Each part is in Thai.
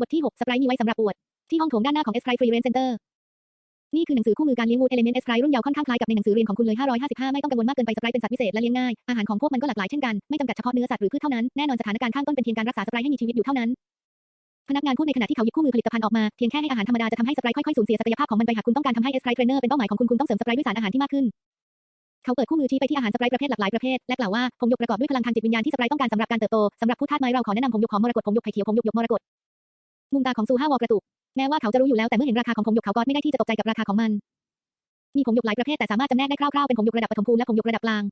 บทที่6สไปร์มีไว้สำหรับอวด ที่ห้องโถงด้านหน้าของ S Sprite Free Range Center นี่คือหนังสือคู่มือการเลี้ยง Wood Element S Sprite รุ่นยาวค่อนข้างคล้ายกับในหนังสือเรียนของคุณเลย 555 ไม่ต้องกังวลมากเกินไปสไปร์เป็นสัตว์พิเศษและเลี้ยงง่าย อาหารของพวกมันก็หลากหลายเช่นกัน ไม่จำกัดเฉพาะเนื้อสัตว์หรือพืชเท่านั้น แน่นอนสถานการณ์ข้างต้นเป็นเพียงการรักษาสไปร์ให้มีชีวิตอยู่เท่านั้น พนักงานพูดในขณะที่เขาหยิบคู่มือผลิตภัณฑ์ออกมา เพียงแค่ให้อาหารธรรมดาจะทำให้สไปร์ค่อยๆสูญเสียศักยภาพของมันไปหากคุณต้องการทำให้ S Sprite Trainer เป็นเป้าหมายของคุณคุณต้องเสริมสไปร์ด้วยสารอาหารที่มากขึ้น เขาเปิดคู่มือชี้ไปที่อาหารสไปร์ประเภทหลากหลายประเภท และกล่าวว่าผงหยกประกอบด้วยพลังทางจิตวิญญาณที่สไปร์ต้องการสำหรับการเติบโตสำหรับผู้ธาตุไม้เราขอแนะนำผงหยกหอมมรกตผงหยกไผ่เขียวผงหยกหยกมรกต มุมตาของซูห้าวอกระตุก แม้ว่าเขาจะรู้อยู่แล้วแต่เมื่อเห็นราคาของผงหยกเขาก็ไม่ได้ที่จะตกใจกับราคาของมัน มีผงหยกหลายประเภทแต่สามารถจำแนกได้คร่าวๆเป็นผงหยกระดับปฐมภูมิและผงหยกระดับกลาง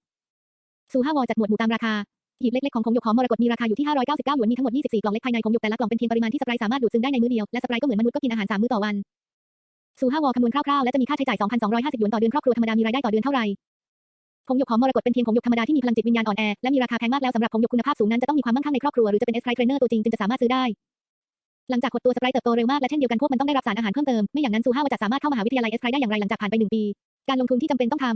ซูห้าวอจัดหมวดหมู่ตามราคา หีบเล็กๆของผงหยกหอมมรกตมีราคาอยู่ที่ 599หยวนมีทั้งหมด 24 กล่องเล็กภายในผงหยกแต่ละกล่องเป็นเพียงปริมาณที่สไปร์สามารถดูดซึมได้ในมื้อเดียวและสไปร์ก็เหมือนมนุษย์ก็กินอาหาร3มื้อต่อวันซูห้าวอคำนวณคร่าวๆและจะมีค่าใช้จ่าย 2,250 หยวนต่อเดือนครอบครัวธรรมดามีรายได้ต่อเดือนเท่าไหร่ผงหยกหอมมรกตเป็นเพียงผงหยกธรรมดาที่มีพลังจิตวิญญาณอ่อนแอและมีราคาแพงมากแล้วสำหรับผงหยกคุณภาพสูงนั้นจะต้องมีความมั่งคั่งในครอบครัวหรือจะเป็น S Sprite Trainer ตัวจริงจึงจะสามารถซื้อได้ หลังจากขดตัวสไปร์เติบโตเร็วมากและเช่นเดียวกันพวกมันต้องได้รับสารอาหารเพิ่มเติม ไม่อย่างนั้นซูห้าวจะสามารถเข้ามหาวิทยาลัย S Sprite ได้อย่างไรหลังจากผ่านไปหนึ่งปี การลงทุนที่จำเป็นต้องท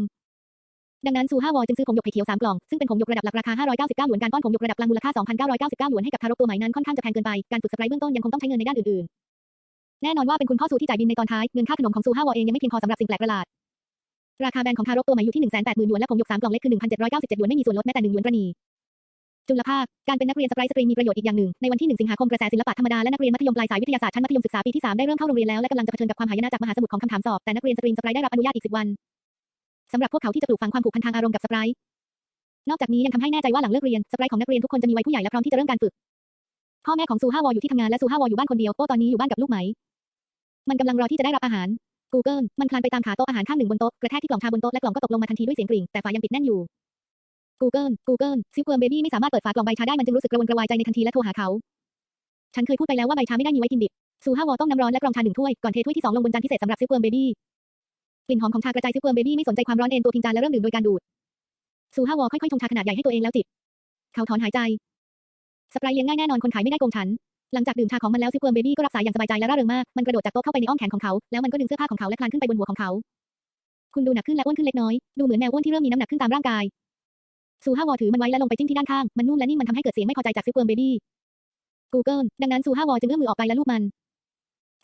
ำดังนั้นซูห้าวจึงซื้อผงหยกไผ่เขียว3กล่อง ซึ่งเป็นผงหยกระดับหลักราคา 599 หยวน การป้อนผงหยกระดับกลางมูลค่า 2,999 หยวนให้กับทารกตัวใหม่นั้นค่อนข้างจะแพงเกินไป การฝึกสไปร์เบื้องต้นยังคงต้องใช้เงินในด้านอื่นๆ แน่นอนว่าเป็นคุณพ่อซูที่จ่ายบินในตอนท้าย เงินค่าขนมของซูห้าวเองยังไม่เพียงพอสำหรับสิ่งแปลกประหลาด ราคาแบรนด์ของทารกตัวใหม่อยู่ที่180,000หยวนและผงหยก3กล่องเล็กคือ1,797หยวนไม่มีส่วนลดแม้แต่1หยวนประนี จุลภาค การเป็นนักเรียนสไปร์สตรีมีประโยชน์อีกอย่างหนึ่ง ในวันที่ 1 สิงหาคมกระแสศิลปะธรรมดาและนักเรียนมัธยมปลายสายวิทยาศาสตร์ชั้นมัธยมศึกษาปีที่ 3 ได้เริ่มเข้าโรงเรียนแล้วและกำลังจะเผชิญกับความหายนะจากมหาสมุทรของคำถามสอบ แต่นักเรียนสตรีมสไปร์ได้รับอนุญาตอีก 10 วันสำหรับพวกเขาที่จะปลูกฝังความผูกพันทางอารมณ์กับสไปร์นอกจากนี้ยังทำให้แน่ใจว่าหลังเลิกเรียนสไปร์ของนักเรียนทุกคนจะมีวัยผู้ใหญ่และพร้อมที่จะเริ่มการฝึกพ่อแม่ของซูฮาวออยู่ที่ทำงานและซูฮาวออยู่บ้านคนเดียวโอ้ตอนนี้อยู่บ้านกับลูกไหม มันกำลังรอที่จะได้รับอาหาร Google มันคลานไปตามขาโต๊ะอาหารข้างหนึ่งบนโต๊ะกระแทกที่กล่องชาบนโต๊ะและกล่องก็ตกลงมาทันทีด้วยเสียงกริ่งแต่ฝายังปิดแน่นอยู่ Google Google ซิลเวิร์มเบบี้ไม่สามารถเปิดฝากล่องใบชาได้มันจึงรู้สึกกระวนกระวายใจในทันทีและโทรหาเขา ฉันเคยพูดไปแล้วว่าใบชาไม่ได้มีไว้กินดิบซูฮาวอต้มน้ำร้อนและกรองชาหนึ่งถ้วย ก่อนเทถ้วยที่สองลงบนจานพิเศษสำหรับซิลเวิร์มเบบี้กลิ่นหอมของชากระจายซิลเวิร์มเบบี้ไม่สนใจความร้อนเอนตัวพิงจานและเริ่มดื่มโดยการดูดซูฮาวอค่อยๆชงชาขนาดใหญ่ให้ตัวเองแล้วจิบเขาถอนหายใจสปร์เลี้ยงง่ายแน่นอนคนขายไม่ได้โกงฉันหลังจากดื่มชาของมันแล้วซิลเวิร์มเบบี้ก็รับสายอย่างสบายใจและร่าเริงมากมันกระโดดจากโต๊ะเข้าไปในอ้อมแขนของเขาแล้วมันก็ดึงเสื้อผ้าของเขาและคลานขึ้นไปบนหัวของเขาคุณดูหนักขึ้นและอ้วนขึ้นเล็กน้อย ดูเหมือนแมวอ้วนที่เริ่มมีน้ำหนักขึ้นตามร่างกาย ซูฮาวอถือมันไว้และลงไปจิ้มที่ด้านข้าง มันนุ่มและนิ่มมันทำให้เกิดเสียงไม่พอใจจากซิลเวิร์มเบบี้ Google ดังนั้นซูฮาวอจึงเอื้อมมือออกไปและลูบมัน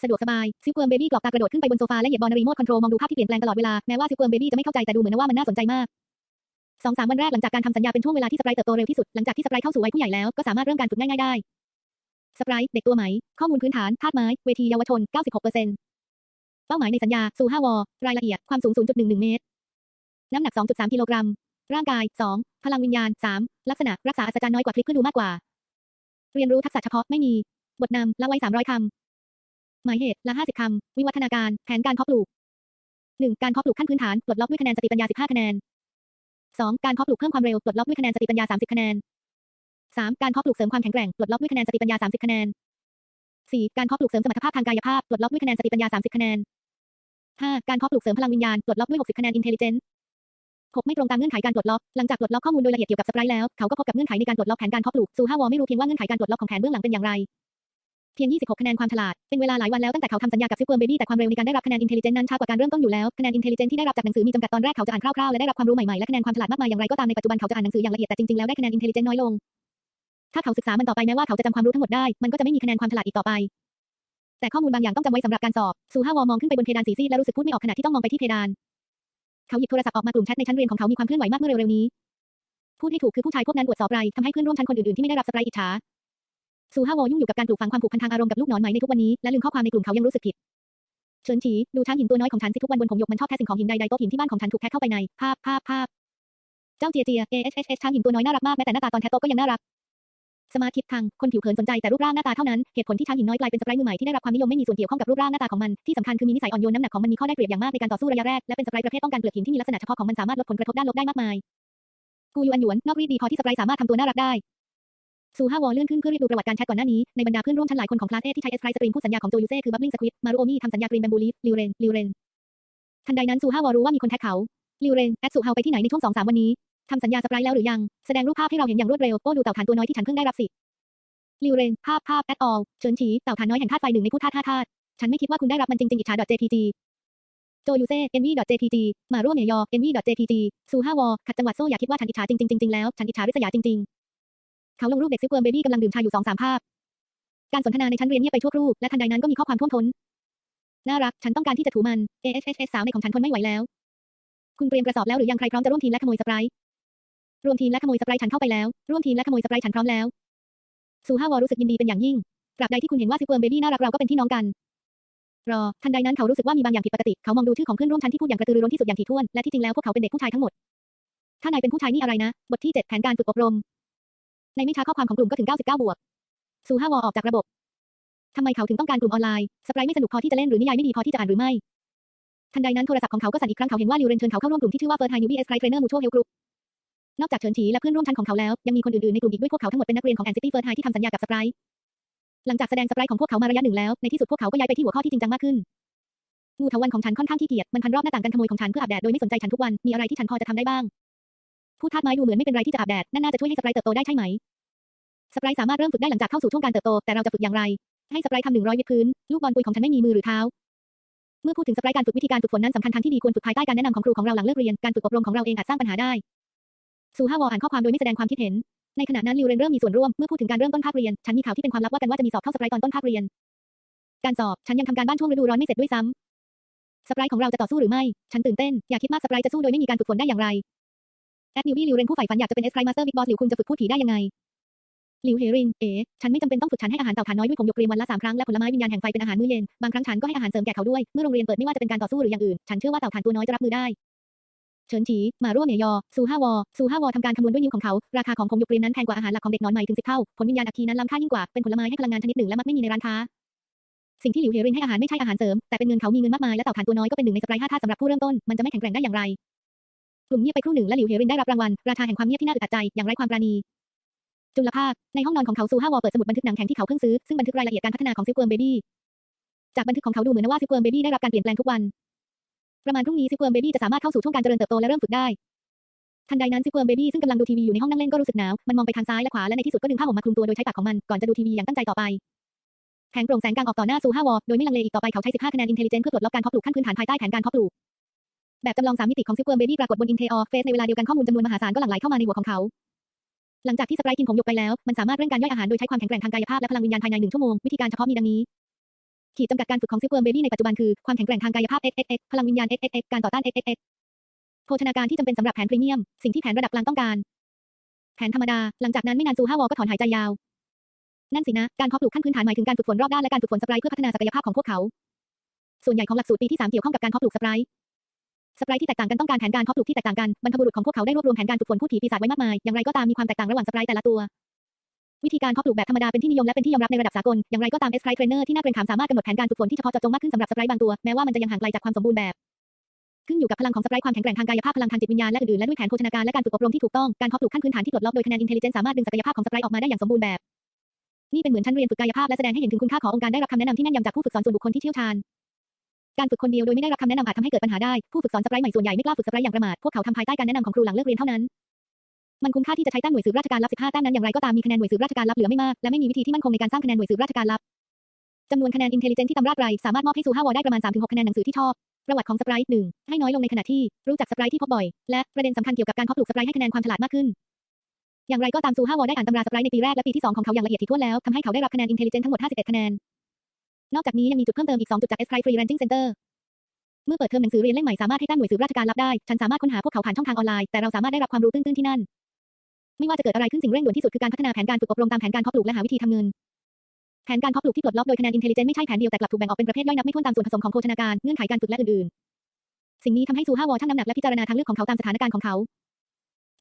สะดวกสบายซิลเวิร์มเบบี้กรอกตากระโดดขึ้นไปบนโซฟาและเหยียบบอลรีโมทคอนโทรลมองดูภาพที่เปลี่ยนแปลงตลอดเวลาแม้ว่าซิลเวิร์มเบบี้จะไม่เข้าใจแต่ดูเหมือนว่ามันน่าสนใจมากสองสามวันแรกหลังจากการทำสัญญาเป็นช่วงเวลาที่สไปร์เติบโตเร็วที่สุดหลังจากที่สไปร์เข้าสู่วัยผู้ใหญ่แล้วก็สามารถเริ่มการฝึกง่ายๆได้สไปร์เด็กตัวไหม่ข้อมูลพื้นฐานธาตุไม้เวทีเยาวชน 96%เป้าหมายในสัญญาซู5วอรายละเอียดความสูง 0.11 เมตร น้ำหนัก 2.3 กิโลกรัม ร่างกาย 2 พลังวิญญาณ 3 ลักษณะรักษาอัศจรรย์น้อยกว่าคลิปเพื่อดูมากกว่า เรียนรู้ทักษะเฉพาะไม่มี บทนำละไว้300คำหมายเหตุละ50คำวิวัฒนาการแผนการเพาะปลูก 1. การเพาะปลูกขั้นพื้นฐานปลดล็อกด้วยคะแนนสติปัญญา 15 คะแนน 2. การเพาะปลูกเพิ่มความเร็วปลดล็อกด้วยคะแนนสติปัญญา 30 คะแนน 3. การเพาะปลูกเสริมความแข็งแกร่งปลดล็อกด้วยคะแนนสติปัญญา 30 คะแนน 4. การเพาะปลูกเสริมสมรรถภาพทางกายภาพปลดล็อกด้วยคะแนนสติปัญญา 30 คะแนน 5. การเพาะปลูกเสริมพลังวิญญาณปลดล็อกด้วย 60 คะแนน intelligence 6. ไม่ตรงตามเงื่อนไขการปลดล็อก หลังจากปลดล็อกข้อมูลโดยละเอียดเกี่ยวกับสไปร์แล้ว เขาก็พบกับเงื่อนไขในการปลดล็อกแผนการเพาะปลูก ซูฮาวอไม่รู้เพียงว่าเงื่อนไขการปลดล็อกของแผนเบื้องหลังเป็นอย่างไร เพียง 26 คะแนนความฉลาด เป็นเวลาหลายวันแล้วตั้งแต่เขาทำสัญญากับซิลเวิร์มเบบี้แต่ความเร็วในการได้รับคะแนน intelligence นั้นช้ากว่าการเริ่มต้นอยู่แล้ว คะแนน intelligence ที่ได้รับจากหนังสือมีจำกัดตอนแรกเขาจะอ่านคร่าวๆและได้รับความรู้ใหม่ๆและคะแนนความฉลาดมากมายอย่างไรก็ตามในปัจจุบันเขาจะอ่านหนังสืออย่างละเอียดแต่จริงๆแล้วได้คะแนน intelligence น้อยลง ถ้าเขาศึกษามันต่อไปแม้ว่าเขาจะจำความรู้ทั้งหมดได้ มันก็จะไม่มีคะแนนความฉลาดอีกต่อไปแต่ข้อมูลบางอย่างต้องจำไว้สำหรับการสอบซูฮาวอมองขึ้นไปบนเพดานสีซีดและรู้สึกพูดไม่ออกขณะที่ต้องมองไปที่เพดาน เขาหยิบโทรศัพท์ออกมากลุ่มแชทในชั้นเรียนของเขามีความเคลื่อนไหวมากเมื่อเร็วๆนี้ พูดให้ถูกคือผู้ชายพวกนั้นอวดสอบไรทำให้เพื่อนร่วมชั้นคนอื่นๆที่ไม่ได้รับสไปรอิจฉาซูฮาวยุ่งอยู่กับการปลูกฝังความผูกพันทางอารมณ์กับลูกหนอนไหม่ในทุกวันนี้และลืมข้อความในกลุ่มเขายังรู้สึกผิดเฉินฉีดูช้างหินตัวน้อยของฉันสิทุกวันบนผงหยกมันชอบแทะสิ่งของหินใดๆโต๊ะหินที่บ้านของฉันถูกแทะเข้าไปในภาพภาพภาพเจ้าเจียเจีย A H H H ช้างหินตัวน้อยน่ารักมากแม้แต่หน้าตาตอนแทะโต๊ะก็ยังน่ารัก สมาร์ทคิดทังคนผิวเผินสนใจแต่รูปร่างหน้าตาเท่านั้นเหตุผลที่ช้างหินน้อยกลายเป็นสไปร์มือใหม่ที่ได้รับความนิยมไม่มีส่วนเกี่ยวข้องกับรูปร่างหน้าตาของมันที่สำคัญคือมีนิสัยอ่อนโยนน้ำหนักของมันมีข้อได้เปรียบอย่างมากในการต่อสู้ระยะแรกและเป็นสไปร์ประเภทต้องการเปลือกหินที่มีลักษณะเฉพาะของมันสามารถลดผลกระทบด้านลบได้มากมายกูยูอันหยวนนอกรีดดีพอที่สไปร์สามารถทำตัวน่ารักได้ซูฮาวอเลื่อนขึ้นเพื่อเรียกดูประวัติการแชทก่อนหน้านี้ ในบรรดาเพื่อนร่วมชั้นหลายคนของคลาสเอที่ใช้เอสไพรสตรีมผู้สัญญาของโจยูเซ่คือบับลิงสควิดมารุโอมิทำสัญญากรีนแบมบูลีฟลิวเรนลิวเรนทันใดนั้นซูฮาวอรู้ว่ามีคนแท็กเขาลิวเรนแอดซูฮาวไปที่ไหนในช่วงสองสามวันนี้ ทำสัญญาสปร์แล้วหรือยัง แสดงรูปภาพให้เราเห็นอย่างรวดเร็ว โอ้ดูเต่าฐานตัวน้อยที่ฉันเพิ่งได้รับสิลิวเรน ภาพภาพแอดออลเฉินฉี เต่าฐานน้อยแห่งธาตุไฟหนึ่งในผู้ธาตุห้าธาตุฉันไม่คิดว่าคุณได้รับมันจริงๆอิจฉา .jpg โจยูเซ่ envy.jpg มาร่วมเมยอ envy.jpg ซูฮาวอ ขัดจังหวัดโซ่อย่าคิดว่าฉันอิจฉาจริงๆจริงๆแล้ว ฉันอิจฉาริษยาจริง ๆ เขาลงรูปเด็กซิลเวิร์มเบบี้กำลังดื่มชาอยู่สองสามภาพ การสนทนาในชั้นเรียนเงียบไปชั่วครู่และทันใดนั้นก็มีข้อความท่วมท้น น่ารัก ฉันต้องการที่จะถูมัน AHHS สาวในของฉันทนไม่ไหวแล้ว คุณเตรียมกระสอบแล้วหรือยังใครพร้อมจะร่วมทีมและขโมยสไปร์ รวมทีมและขโมยสไปร์ฉันเข้าไปแล้ว ร่วมทีมและขโมยสไปร์ฉันพร้อมแล้วซูฮาวอรู้สึกยินดีเป็นอย่างยิ่งตราบใดที่คุณเห็นว่าซิเปิร์มเบบี้น่ารักเราก็เป็นพี่น้องกัน รอ ทันใดนั้นเขารู้สึกว่ามีบางอย่างผิดปกติ เขามองดูชื่อของเพื่อนร่วมชั้นที่พูดอย่างกระตือรือร้นที่สุดอย่างถี่ถ้วน และที่จริงแล้วพวกเขาเป็นเด็กผู้ชายทั้งหมด ถ้านายเป็นผู้ชายนี่อะไรนะ บทที่ 7 แผนการฝึกอบรม ในไม่ช้าข้อความของกลุ่มก็ถึง 99 บวกซูฮาวอออกจากระบบทำไมเขาถึงต้องการกลุ่มออนไลน์ สไปร์ไม่สนุกพอที่จะเล่นหรือนิยายไม่ดีพอที่จะอ่านหรือไม่ ทันใดนั้นโทรศัพท์ของเขาก็สั่นอีกครั้งเขาเห็นว่าลิวเรนเชิญเขาเข้าร่วมกลุ่มที่ชื่อว่าเฟิร์ไทนูบีเอสไครเทรนเนอร์มูทัวเฮลกรุ๊ป นอกจากเฉินฉีและเพื่อนร่วมชั้นของเขาแล้ว ยังมีคนอื่นๆในกลุ่มอีกด้วยพวกเขาทั้งหมดเป็นนักเรียนของแอนซิตี้เฟิร์สไทที่ทำสัญญากับสไปร์หลังจากแสดงสไปร์ของพวกเขามาระยะหนึ่งแล้ว ในที่สุดพวกเขาก็ย้ายไปที่หัวข้อที่จริงจังมากขึ้นงูเถาวันของฉันค่อนข้างขี้เกียจมันพันรอบหน้าต่างกันขโมยของฉันเพื่ออาบแดดโดยไม่สนใจฉันทุกวันมีอะไรที่ฉันพอจะทำได้บ้างพูดทาสไม้ดูเหมือนไม่เป็นไรที่จะอาบแดดนั่นน่าจะช่วยให้สไปร์เติบโตได้ใช่ไหมสไปร์สามารถเริ่มฝึกได้หลังจากเข้าสู่ช่วงการเติบโตแต่เราจะฝึกอย่างไร ให้สไปร์ทำหนึ่งร้อยวิดพื้นลูกบอลปุยของฉันไม่มีมือหรือเท้าเมื่อพูดถึงสไปร์การฝึกวิธีการฝึกฝนนั้นสำคัญทางที่ดีควรฝึกภายใต้การแนะนำของครูของเราหลังเลิกเรียนการฝึกอบรมของเราเองอาจสร้างปัญหาได้ ซูฮาวออ่านข้อความโดยไม่แสดงความคิดเห็น ในขณะนั้นลิวเรนเริ่มมีส่วนร่วมเมื่อพูดถึงการเริ่มต้นภาคเรียน ฉันมีข่าวที่เป็นความลับว่ากันว่าจะมีสอบเข้าสปร์ตอนต้นภาคเรียน การสอบ ฉันยังทำการบ้านช่วงฤดูร้อนไม่เสร็จด้วยซ้ำสปร์ของเราจะต่อสู้หรือไม่ ฉันตื่นเต้น อย่าคิดมากสปร์จะสู้โดยไม่มีการฝึกฝนได้อย่างไร แอดนิวบี้ลิวเรนผู้ใฝ่ฝันอยากจะเป็นเอสไครมาสเตอร์บิ๊กบอสหลิวคุณจะฝึกพูดผีได้ยังไงหลิวเฮริน เอ๋ ฉันไม่จำเป็นต้องฝึกฉันให้อาหารเต่าฐานน้อยด้วยผงหยกเรียมวันละสามครั้งและผลไม้วิญญาณแห่งไฟเป็นอาหารมื้อเย็น บางครั้งฉันก็ให้อาหารเสริมแก่เขาด้วย เมื่อโรงเรียนเปิดไม่ว่าจะเป็นการต่อสู้หรืออย่างอื่น ฉันเชื่อว่าเต่าฐานตัวน้อยจะรับมือได้ เฉินฉีมาร่วมเมยอซูฮาวอซูฮาวอทำการคำนวณด้วยนิ้วของเขา ราคาของผงหยกเรียมนั้นแพงกว่าอาหารหลักของเด็กน้อยใหม่ถึงสิบเท่า ผลวิญญาณอัคคีนั้นล้ำค่ายิ่งกว่า เป็นผลไม้ให้พลังงานชนิดหนึ่งและมักไม่มีในร้านค้า สิ่งที่หลิวเฮรินให้อาหารไม่ใช่อาหารเสริม แต่เป็นเงินเขามีเงินมากมายและเต่าฐานตัวน้อยก็เป็นหนึ่งในสปร์ห้าธาสำหรับผู้เริ่มต้น มันจะไม่แข็งแกร่งได้อย่างไร กลุ่มเงียบไปครู่หนึ่งและหลิวเฮรินได้รับรางวัล ราชาแห่งความเงียบที่น่าอึดอัดใจ อย่างไร้ความปราณีจุลภาค ในห้องนอนของเขาซูฮาวอเปิดสมุดบันทึกหนังแข็งที่เขาเพิ่งซื้อ ซึ่งบันทึกรายละเอียดการพัฒนาของซิลเวิร์มเบบี้จากบันทึกของเขาดูเหมือนว่าซิลเวิร์มเบบี้ได้รับการเปลี่ยนแปลงทุกวัน ประมาณพรุ่งนี้ซิลเวิร์มเบบี้จะสามารถเข้าสู่ช่วงการเจริญเติบโตและเริ่มฝึกได้ ทันใดนั้นซิลเวิร์มเบบี้ซึ่งกำลังดูทีวีอยู่ในห้องนั่งเล่นก็รู้สึกหนาว มันมองไปทางซ้ายและขวาและในที่สุดก็ดึงผ้าห่มมาคลุมตัวโดยใช้ปากของมันก่อนจะดูทีวีอย่างตั้งใจต่อไปแผงโปร่งแสงกลางออกต่อหน้าซูฮาวอโดยไม่ลังเลอีกต่อไปเขาใช้ 15 คะแนน intelligence เพื่อปลดล็อกการเพาะปลูกขั้นพื้นฐานภายใต้แผนการเพาะปลูกแบบจำลองสามมิติของซิลเวิร์มเบบี้ปรากฏบน Intel Face ในเวลาเดียวกันข้อมูลจำนวนมหาศาลก็หลั่งไหลเข้ามาในหัวของเขาหลังจากที่สไปร์กินผงหยกไปแล้ว มันสามารถเร่งการย่อยอาหารโดยใช้ความแข็งแกร่งทางกายภาพและพลังวิญญาณภายในหนึ่งชั่วโมง วิธีการเฉพาะมีดังนี้ ขีดจำกัดการฝึกของซิลเวิร์มเบบี้ในปัจจุบันคือความแข็งแกร่งทางกายภาพ XXX พลังวิญญาณ XXX การต่อต้าน XXX โภชนาการที่จำเป็นสำหรับแผนพรีเมียม สิ่งที่แผนระดับกลางต้องการ แผนธรรมดา หลังจากนั้นไม่นานซูฮาวอก็ถอนหายใจยาว นั่นสินะ การเพาะปลูกขั้นพื้นฐานหมายถึงการฝึกฝนรอบด้านและการฝึกฝนสไปร์เพื่อพัฒนาศักยภาพของพวกเขา ส่วนใหญ่ของหลักสูตรปีที่3เกี่ยวข้องกับการเพาะปลูกสไปร์สไปร์ที่แตกต่างกันต้องการแผนการเพาะปลูกที่แตกต่างกันบรรพบุรุษของพวกเขาได้รวบรวมแผนการฝึกฝนพูดผีปีศาจไว้มากมายอย่างไรก็ตามมีความแตกต่างระหว่างสไปรแต่ละตัว วิธีการเพาะปลูกแบบธรรมดาเป็นที่นิยมและเป็นที่ยอมรับในระดับสากล อย่างไรก็ตามเอสไครเทรนเนอร์ที่น่าเกรงขามสามารถกำหนดแผนการฝึกฝนที่เฉพาะเจาะจงมากขึ้นสำหรับสไปร์บางตัว แม้ว่ามันจะยังห่างไกลจากความสมบูรณ์แบบขึ้นอยู่กับพลังของสไปร์ความแข็งแกร่งทางกายภาพพลังทางจิตวิญญาณและอื่นๆและด้วยแผนโภชนาการและการฝึกอบรมที่ถูกต้อง การเพาะปลูกขั้นพื้นฐานที่ปลดล็อกโดยคะแนน intelligence สามารถดึงศักยภาพของสไปร์ออกมาได้อย่างสมบูรณ์แบบ นี่เป็นเหมือนชั้นเรียนฝึกกายภาพและแสดงให้เห็นถึงคุณค่าขององค์การได้รับคำแนะนำที่แม่นยำจากผู้ฝึกสอนส่วนบุคคลที่เชี่ยวชาญการฝึกคนเดียวโดยไม่ได้รับคำแนะนำอาจทำให้เกิดปัญหาได้ ผู้ฝึกสอนสไปร์ใหม่ส่วนใหญ่ไม่กล้าฝึกสไปร์อย่างประมาท พวกเขาทำภายใต้การแนะนำของครูหลังเลิกเรียนเท่านั้น มันคุ้มค่าที่จะใช้แต้มหน่วยสืบราชการลับ 15 แต้มนั้นอย่างไรก็ตามมีคะแนนหน่วยสืบราชการลับเหลือไม่มากและไม่มีวิธีที่มั่นคงในการสร้างคะแนนหน่วยสืบราชการลับจำนวนคะแนน intelligence ที่ตำราไรสามารถมอบให้ซูฮาวอได้ประมาณ 3-6 คะแนนหนังสือที่ชอบประวัติของสไปร์หนึ่งให้น้อยลงในขณะที่รู้จักสไปร์ที่พบบ่อย และประเด็นสำคัญเกี่ยวกับการเพาะปลูกสไปร์ให้คะแนนความฉลาดมากขึ้น อย่างไรก็ตามซูฮาวอได้อ่านตำราสไปร์ในปีแรกและปีที่ 2 ของเขาอย่างละเอียดถี่ถ้วนแล้วทำให้เขาได้รับคะแนน intelligence ทั้งหมด 51 คะแนน นอกจากนี้ยังมีจุดเพิ่มเติมอีก 2 จุดจาก S Pride Free Ranking Center เมื่อเปิดเทอมหนังสือเรียนเล่มใหม่สามารถให้แต้มหน่วยสืบราชการรับได้ ฉันสามารถค้นหาพวกเขาผ่านช่องทางออนไลน์แต่เราสามารถได้รับความรู้ตื้นๆที่นั่น ไม่ว่าจะเกิดอะไรขึ้นสิ่งเร่งด่วนที่สุดคือการพัฒนาแผนการฝึกอบรมตามแผนการเพาะปลูกและหาวิธีทำเงิน แผนการเพาะปลูกที่ปลดล็อกโดยคะแนน intelligence ไม่ใช่แผนเดียวแต่กลับถูกแบ่งออกเป็นประเภทย่อยนับไม่ถ้วนตามส่วนผสมของโภชนาการเงื่อนไขการฝึกและอื่นๆ สิ่งนี้ทำให้ซูฮาวอชั่งน้ำหนักและพิจารณาทางเลือกของเขาตามสถานการณ์ของเขา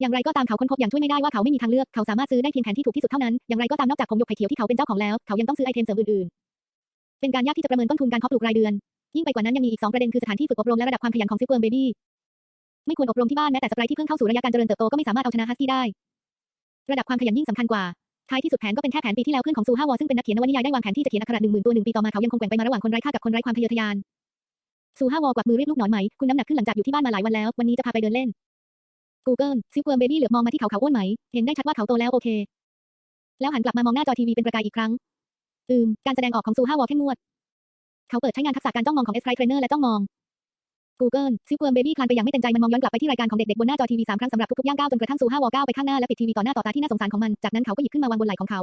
อย่างไรก็ตามเขาค้นพบอย่างช่วยไม่ได้ว่าเขาไม่มีทางเลือกเขาสามารถซื้อได้เพียงแผนที่ถูกที่สุดเท่านั้นอย่างไรก็ตามนอกจากผงหยกไผ่เขียวที่เขาเป็นเจ้าของแล้วเขายังต้องซื้อไอเทมเสริมอื่นๆ เป็นการยากที่จะประเมินต้นทุนการเพาะปลูกรายเดือน ยิ่งไปกว่านั้นยังมีอีก2ประเด็นคือสถานที่ฝึกอบรมและระดับความขยันของซิลเวิร์มเบบี้ไม่ควรอบรมที่บ้านแม้แต่สไปร์ที่เพิ่งเข้าสู่ระยะการเจริญเติบโตก็ไม่สามารถเอาชนะฮัสกี้ได้ ระดับความขยันยิ่งสำคัญกว่าท้ายที่สุดแผนก็เป็นแค่แผนปีที่แล้วเพื่อนของซูฮาวอซึ่งเป็นนักเขียนนวนิยายได้วางแผนที่จะเขียนอักขระหนึ่งหมื่นตัวหนึ่งปีต่อมาเขายังคงแกว่งไปมาระหว่างคนไร้ค่ากับคนไร้ความทะเยอทะยานซูฮาวอกวักมือเรียกลูกหนอนไหม คุณน้ำหนักขึ้นหลังจากอยู่ที่บ้านมาหลายวันแล้ว วันนี้จะพาไปเดินเล่น Google ซิลเวิร์มเบบี้เหลือบมองมาที่เขาเขาอ้วนไหม เห็นได้ชัดว่าเขาโตแล้วโอเค แล้วหันกลับมามองหน้าจอทีวีเป็นประกายอีกครั้ง อืม การแสดงออกของซูฮาวอเข้มงวด เขาเปิดใช้งานทักษะการจ้องมองของ S Pride Trainer และจ้องมอง Google ซิลเวิร์มเบบี้คลานไปอย่างไม่เต็มใจมันมองย้อนกลับไปที่รายการของเด็กๆบนหน้าจอทีวีสามครั้งสำหรับทุกๆย่างก้าวจนกระทั่งซูฮาวอก้าวไปข้างหน้าและปิดทีวีต่อหน้าต่อตาที่น่าสงสารของมันจากนั้นเขาก็หยิบขึ้นมาวางบนไหล่ของเขา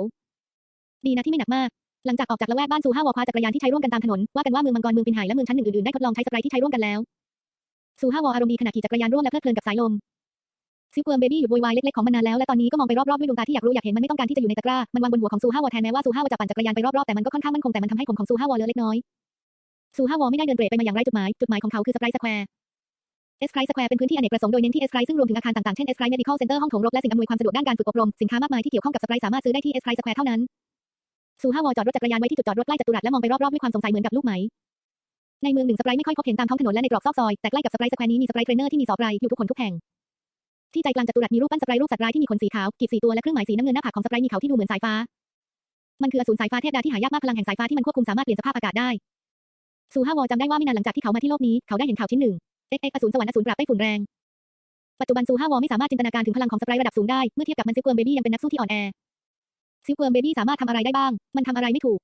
ดีนะที่ไม่หนักมากหลังจากออกจากละแวกบ้านซูห้าวอคว้าจักรยานที่ใช้ร่วมกันตามถนนว่ากันว่าเมืองมังกรเมืองปินไหและเมืองชั้นหนึ่งอื่นๆได้ทดลองใช้สไปร์ที่ใช้ร่วมกันแล้วซูห้าวออารมณ์ดีขณะขี่จักรยานร่วมและเพลิดเพลินกับสายลมซิลเวิร์มเบบี้หยุดโวยวายเล็กๆของมันนานแล้วและตอนนี้ก็มองไปรอบๆด้วยดวงตาที่อยากรู้อยากเห็นมันไม่ต้องการที่จะอยู่ในตะกร้ามันวางบนหัวของซูห้าวอแทนแม้ว่าซูห้าวอจะปั่นจักรยานไปรอบๆแต่มันก็ค่อนข้างมั่นคงแต่มันทำให้ผมของซูห้าวอเลอะเล็กน้อย ซูห้าวอไม่ได้เดินเตร่ไปมาอย่างไรจุดหมาย จุดหมายของเขาคือสไปร์สแควร์เอสไครสแควร์เป็นพื้นที่อเนกประสงค์โดยเน้นที่เอสไครซึ่งรวมถึงอาคารต่างๆ เช่นเอสไครเมดิคอลเซ็นเตอร์ห้องโถงรกและสิ่งอำนวยความสะดวกด้านการฝึกอบรม สินค้ามากมายที่เกี่ยวข้องกับสไปร์สามารถซื้อได้ที่เอสไครสแควร์เท่านั้นซูห้าวอจอดรถจักรยานไว้ที่จุดจอดรถใกล้จัตุรัสและมองไปรอบๆด้วยความสงสัยเหมือนกับลูกไหมในเมืองหนึ่งสไปร์ไม่ค่อยพบเห็นตามท้องถนนและในตรอกซอกซอยแต่ใกล้กับสไปร์สแควร์นี้มีสไปร์เทรนเนอร์ที่มีสอบไรอยู่ทุกคนทุกแห่งที่ใจกลางจัตุรัสมีรูปปั้นสไปร์รูปสัตว์ร้ายที่มีขนสีขาวกีบสีตัวและเครื่องหมายสีน้ำเงินหน้าผากของสไปร์มีเขาที่ดูเหมือนสายฟ้า มันคืออสูรสายฟ้าเทพดาที่หายากมากพลังแห่งสายฟ้าที่มันควบคุมสามารถเปลี่ยนสภาพอากาศได้ ซูฮาวอจำได้ว่าไม่นานหลังจากที่เขามาที่โลกนี้ เขาได้เห็นข่าวชิ้นหนึ่งเอ็กเอ็กอสูรสวรรค์อสูรปราบไต้ฝุ่นแรง ปัจจุบันซูฮาวอไม่สามารถจินตนาการถึงพลังของสไปร์ระดับสูงได้ เมื่อเทียบกับมันซิลเวิร์มเบบี้ยังเป็นนักสู้ที่อ่อนแอซิลเวิร์มเบบี้สามารถทำอะไรได้บ้าง มันทำอะไรไม่ถูก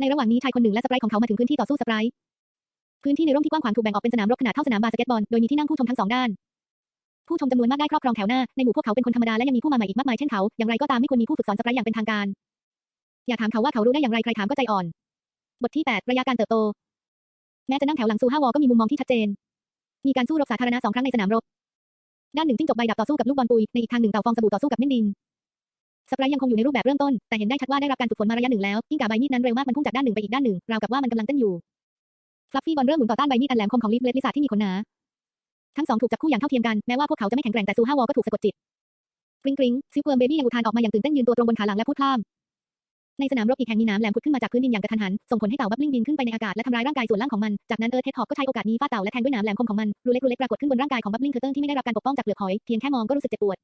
ในระหว่างนี้ชายคนหนึ่งและสไปร์ของเขามาถึงพื้นที่ต่อสู้สไปร์พื้นที่ในร่มที่กว้างขวางถูกแบ่งออกเป็นสนามรบขนาดเท่าสนามบาสเกตบอล โดยมีที่นั่งผู้ชมทั้งสองด้าน ผู้ชมจำนวนมากได้ครอบครองแถวหน้า ในหมู่พวกเขาเป็นคนธรรมดาและยังมีผู้มาใหม่อีกมากมายเช่นเขา อย่างไรก็ตามไม่ควรมีผู้ฝึกสอนสไปร์อย่างเป็นทางการ อย่าถามเขาว่าเขารู้ได้อย่างไรใครถามก็ใจอ่อน บทที่ 8 ระยะการเติบโต แม้จะนั่งแถวหลังซูห้าวอก็มีมุมมองที่ชัดเจน มีการสู้รบสาธารณะสองครั้งในสนามรบ ด้านหนึ่งจิ้งจกใบดับต่อสู้กับลูกบอลปุย ในอีกทางหนึ่งเต่าฟองสบู่ต่อสู้กับเม่นดินสปร์ยังคงอยู่ในรูปแบบเริ่มต้น แต่เห็นได้ชัดว่าได้รับการฝึกฝนมาระยะหนึ่งแล้วกิ้งก่าใบมีดนั้นเร็วมากมันพุ่งจากด้านหนึ่งไปอีกด้านหนึ่งราวกับว่ามันกำลังเต้นอยู่ฟลัฟฟี่บอลเริ่มหมุนต่อต้านใบมีดอันแหลมคมของลิฟเลดลิซ่าที่มีขนหนาทั้งสองถูกจับคู่อย่างเท่าเทียมกันแม้ว่าพวกเขาจะไม่แข็งแกร่งแต่ซูห้าวอก็ถูกสะกดจิตกริ๊งกริ๊งซิลเวิร์มเบบี้ยังอุทานออกมาอย่างตื่นเต้นยืนตัวตรงบนขาหลังและพูดพล่ำ ในสนามรบอีกแห่งมีน้ำแหลมพุดขึ้นมาจากพื้นดินอย่างกระทันหัน ส่งผลให้เต่าบับลิงบินขึ้นไปในอากาศและทำร้ายร่างกายส่วนล่างของมัน จากนั้นเอิร์ธเฮดฮอกก็ใช้โอกาสนี้ฟาดเต่าและแทงด้วยน้ำแหลมคมของมัน รูเล็กรูเล็กปรากฏขึ้นบนร่างกายของบับลิงเคอร์เตอร์ที่ไม่ได้รับการปกป้องจากเปลือกหอย เพียงแค่มองก็รู้สึกเจ็บปวด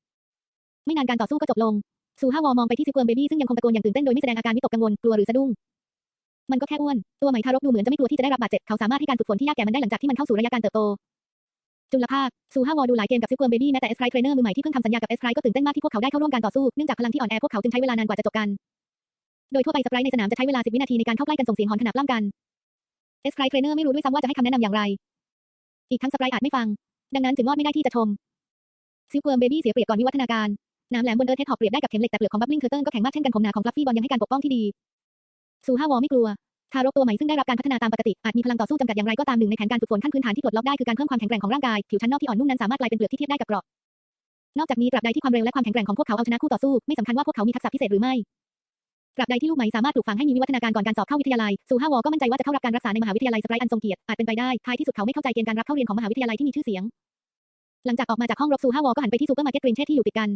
ไม่นานการต่อสู้ก็จบลง ซูฮาวอมองไปที่ซิเวิร์มเบบี้ซึ่งยังคงตะโกนอย่างตื่นเต้นโดยไม่แสดงอาการวิตกกังวลกลัวหรือสะดุ้งมันก็แค่อ้วน ตัวไหมทารกดูเหมือนจะไม่กลัวที่จะได้รับบาดเจ็บ เขาสามารถให้การฝึกฝนที่ยากแก่มันได้หลังจากที่มันเข้าสู่ระยะการเติบโต จุลภาค ซูฮาวอดูหลายเกมกับซิเวิร์มเบบี้แม้แต่เอสไพรเทรนเนอร์มือใหม่ที่เพิ่งทำสัญญากับเอสไพรก็ตื่นเต้นมากที่พวกเขาได้เข้าร่วมการต่อสู้ เนื่องจากพลังที่อ่อนแอพวกเขาจึงใช้เวลานานกว่าจะจบกัน โดยทั่วไปสไปร์ในสนามจะใช้เวลา 10 วินาทีในการเข้าใกล้กันส่งเสียงหอนขนาบล่ำกันเอสไพรเทรนเนอร์ไม่รู้ด้วยซ้ำว่าจะให้คำแนะนำอย่างไร อีกทั้งสไปร์อาจไม่ฟัง ดังนั้นจึงรอดไม่ได้ที่จะชมซิลเวิร์มเบบี้เสียเปรียบก่อนวิวัฒนาการน้ำแหลมบนเอิร์ธเทดฮอกเปรียบได้กับเข็มเหล็กแต่เปลือกของบับลิงเคอร์เตอร์ก็แข็งมากเช่นกันผมหนาของฟลัฟฟี่บอลยังให้การปกป้องที่ดีซูฮาวอไม่กลัวทารกตัวใหม่ซึ่งได้รับการพัฒนาตามปกติอาจมีพลังต่อสู้จำกัดอย่างไรก็ตามหนึ่งในแผนการฝึกฝนขั้นพื้นฐานที่ปลดล็อกได้คือการเพิ่มความแข็งแกร่งของร่างกายผิวชั้นนอกที่อ่อนนุ่มนั้นสามารถกลายเป็นเปลือกที่เทียบได้กับเกราะนอกจากนี้ตราบใดที่ความเร็วและความแข็งแกร่งของพวกเขาเอาชนะคู่ต่อสู้ไม่สำคัญว่าพวกเขามีทักษะพิเศษหรือไม่ ตราบใดที่ลูกไหมสามารถปลูกฝังให้มีวิวัฒนาการก่อนการสอบเข้าวิทยาลัยซูฮาวอก็มั่นใจว่าจะเข้ารับการรักษาในมหาวิทยาลัยสไปร์อันทรงเกียรติ อาจเป็นไปได้ ท้ายที่สุดเขาไม่เข้าใจเกณฑ์การรับเข้าเรียนของมหาวิทยาลัยที่มีชื่อเสียง หลังจากออกมาจากห้องรบซูฮาวอก็หันไปที่ซูเปอร์มาร์เก็ตกรีนเชสที่อยู่ติดกัน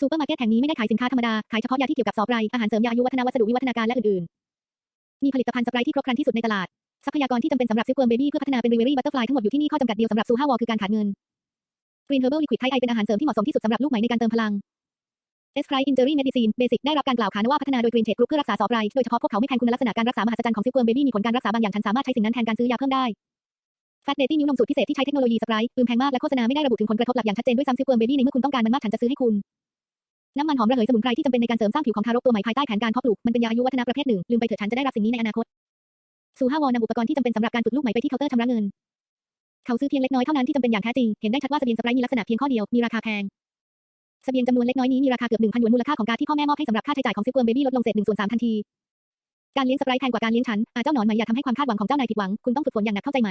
ซูเปอร์มาร์เก็ตแห่งนี้ไม่ได้ขายสินค้าธรรมดา ขายเฉพาะยาที่เกี่ยวกับซอฟไร อาหารเสริมยาอายุวัฒนวัสดุวิวัฒนาการและอื่นๆ มีผลิตภัณฑ์สไปร์ที่ครบครันที่สุดในตลาด ทรัพยากรที่จำเป็นสำหรับซิลเวิร์มเบบี้เพื่อพัฒนาเป็นริเวอรี่บัตเตอร์ฟลายทั้งหมดอยู่ที่นี่ข้อจำกัดเดียวสำหรับซูฮาวอคือการขาดเงินกรีนเฮอร์เบิลลิควิดไทไอเป็นอาหารเสริมที่เหมาะสมที่สุดสำหรับลูกไหมในการเติมพลัง เอสไครอินเจอรี่เมดิซีนเบสิกได้รับการกล่าวขานว่าพัฒนาโดยกรีนเทคกรุ๊ปเพื่อรักษาซอฟไรโดยเฉพาะพวกเขาไม่แทนคุณลักษณะการรักษามหัศจรรย์ของซิลเวิร์มเบบี้มีผลการรักษาบางอย่างฉันสามารถใช้สิ่งนั้นแทนการซื้อยาเพิ่มได้แฟตเดตี้นิ้วนมสูตรพิเศษที่ใช้เทคโนโลยีสไปร์ปืนแพงมากและโฆษณาไม่ได้ระบุถึงผลกระทบหลักอย่างชัดเจนด้วยซ้ำซิลเวิร์มเบบี้ในเมื่อคุณต้องการมันมากฉันจะซื้อให้คุณน้ำมันหอมระเหยสมุนไพรที่จำเป็นในการเสริมสร้างผิวของทารกตัวใหม่ภายใต้แผนการเพาะปลูกมันเป็นยาอายุวัฒนะประเภทหนึ่งลืมไปเถิดฉันจะได้รับสิ่งนี้ในอนาคตซูฮาวอนำอุปกรณ์ที่จำเป็นสำหรับการฝึกลูกไหม่ไปที่เคาน์เตอร์ชำระเงิน เขาซื้อเพียงเล็กน้อยเท่านั้นที่จำเป็นอย่างแท้จริง เห็นได้ชัดว่าเสบียงสไปร์มีลักษณะเพียงข้อเดียว มีราคาแพง เสบียงจำนวนเล็กน้อยนี้มีราคาเกือบ1,000หยวนมูลค่าของการที่พ่อแม่มอบให้สำหรับค่าใช้จ่ายของซิลเวิร์มเบบี้ลดลงเศษ1ส่วน3ทันทีการเลี้ยงสไปร์แพงกว่าการเลี้ยงฉันอาเจ้าหนอนใหม่อย่าทำให้ความคาดหวังของเจ้านายผิดหวัง คุณต้องฝึกฝนอย่างหนักเข้าใจไหม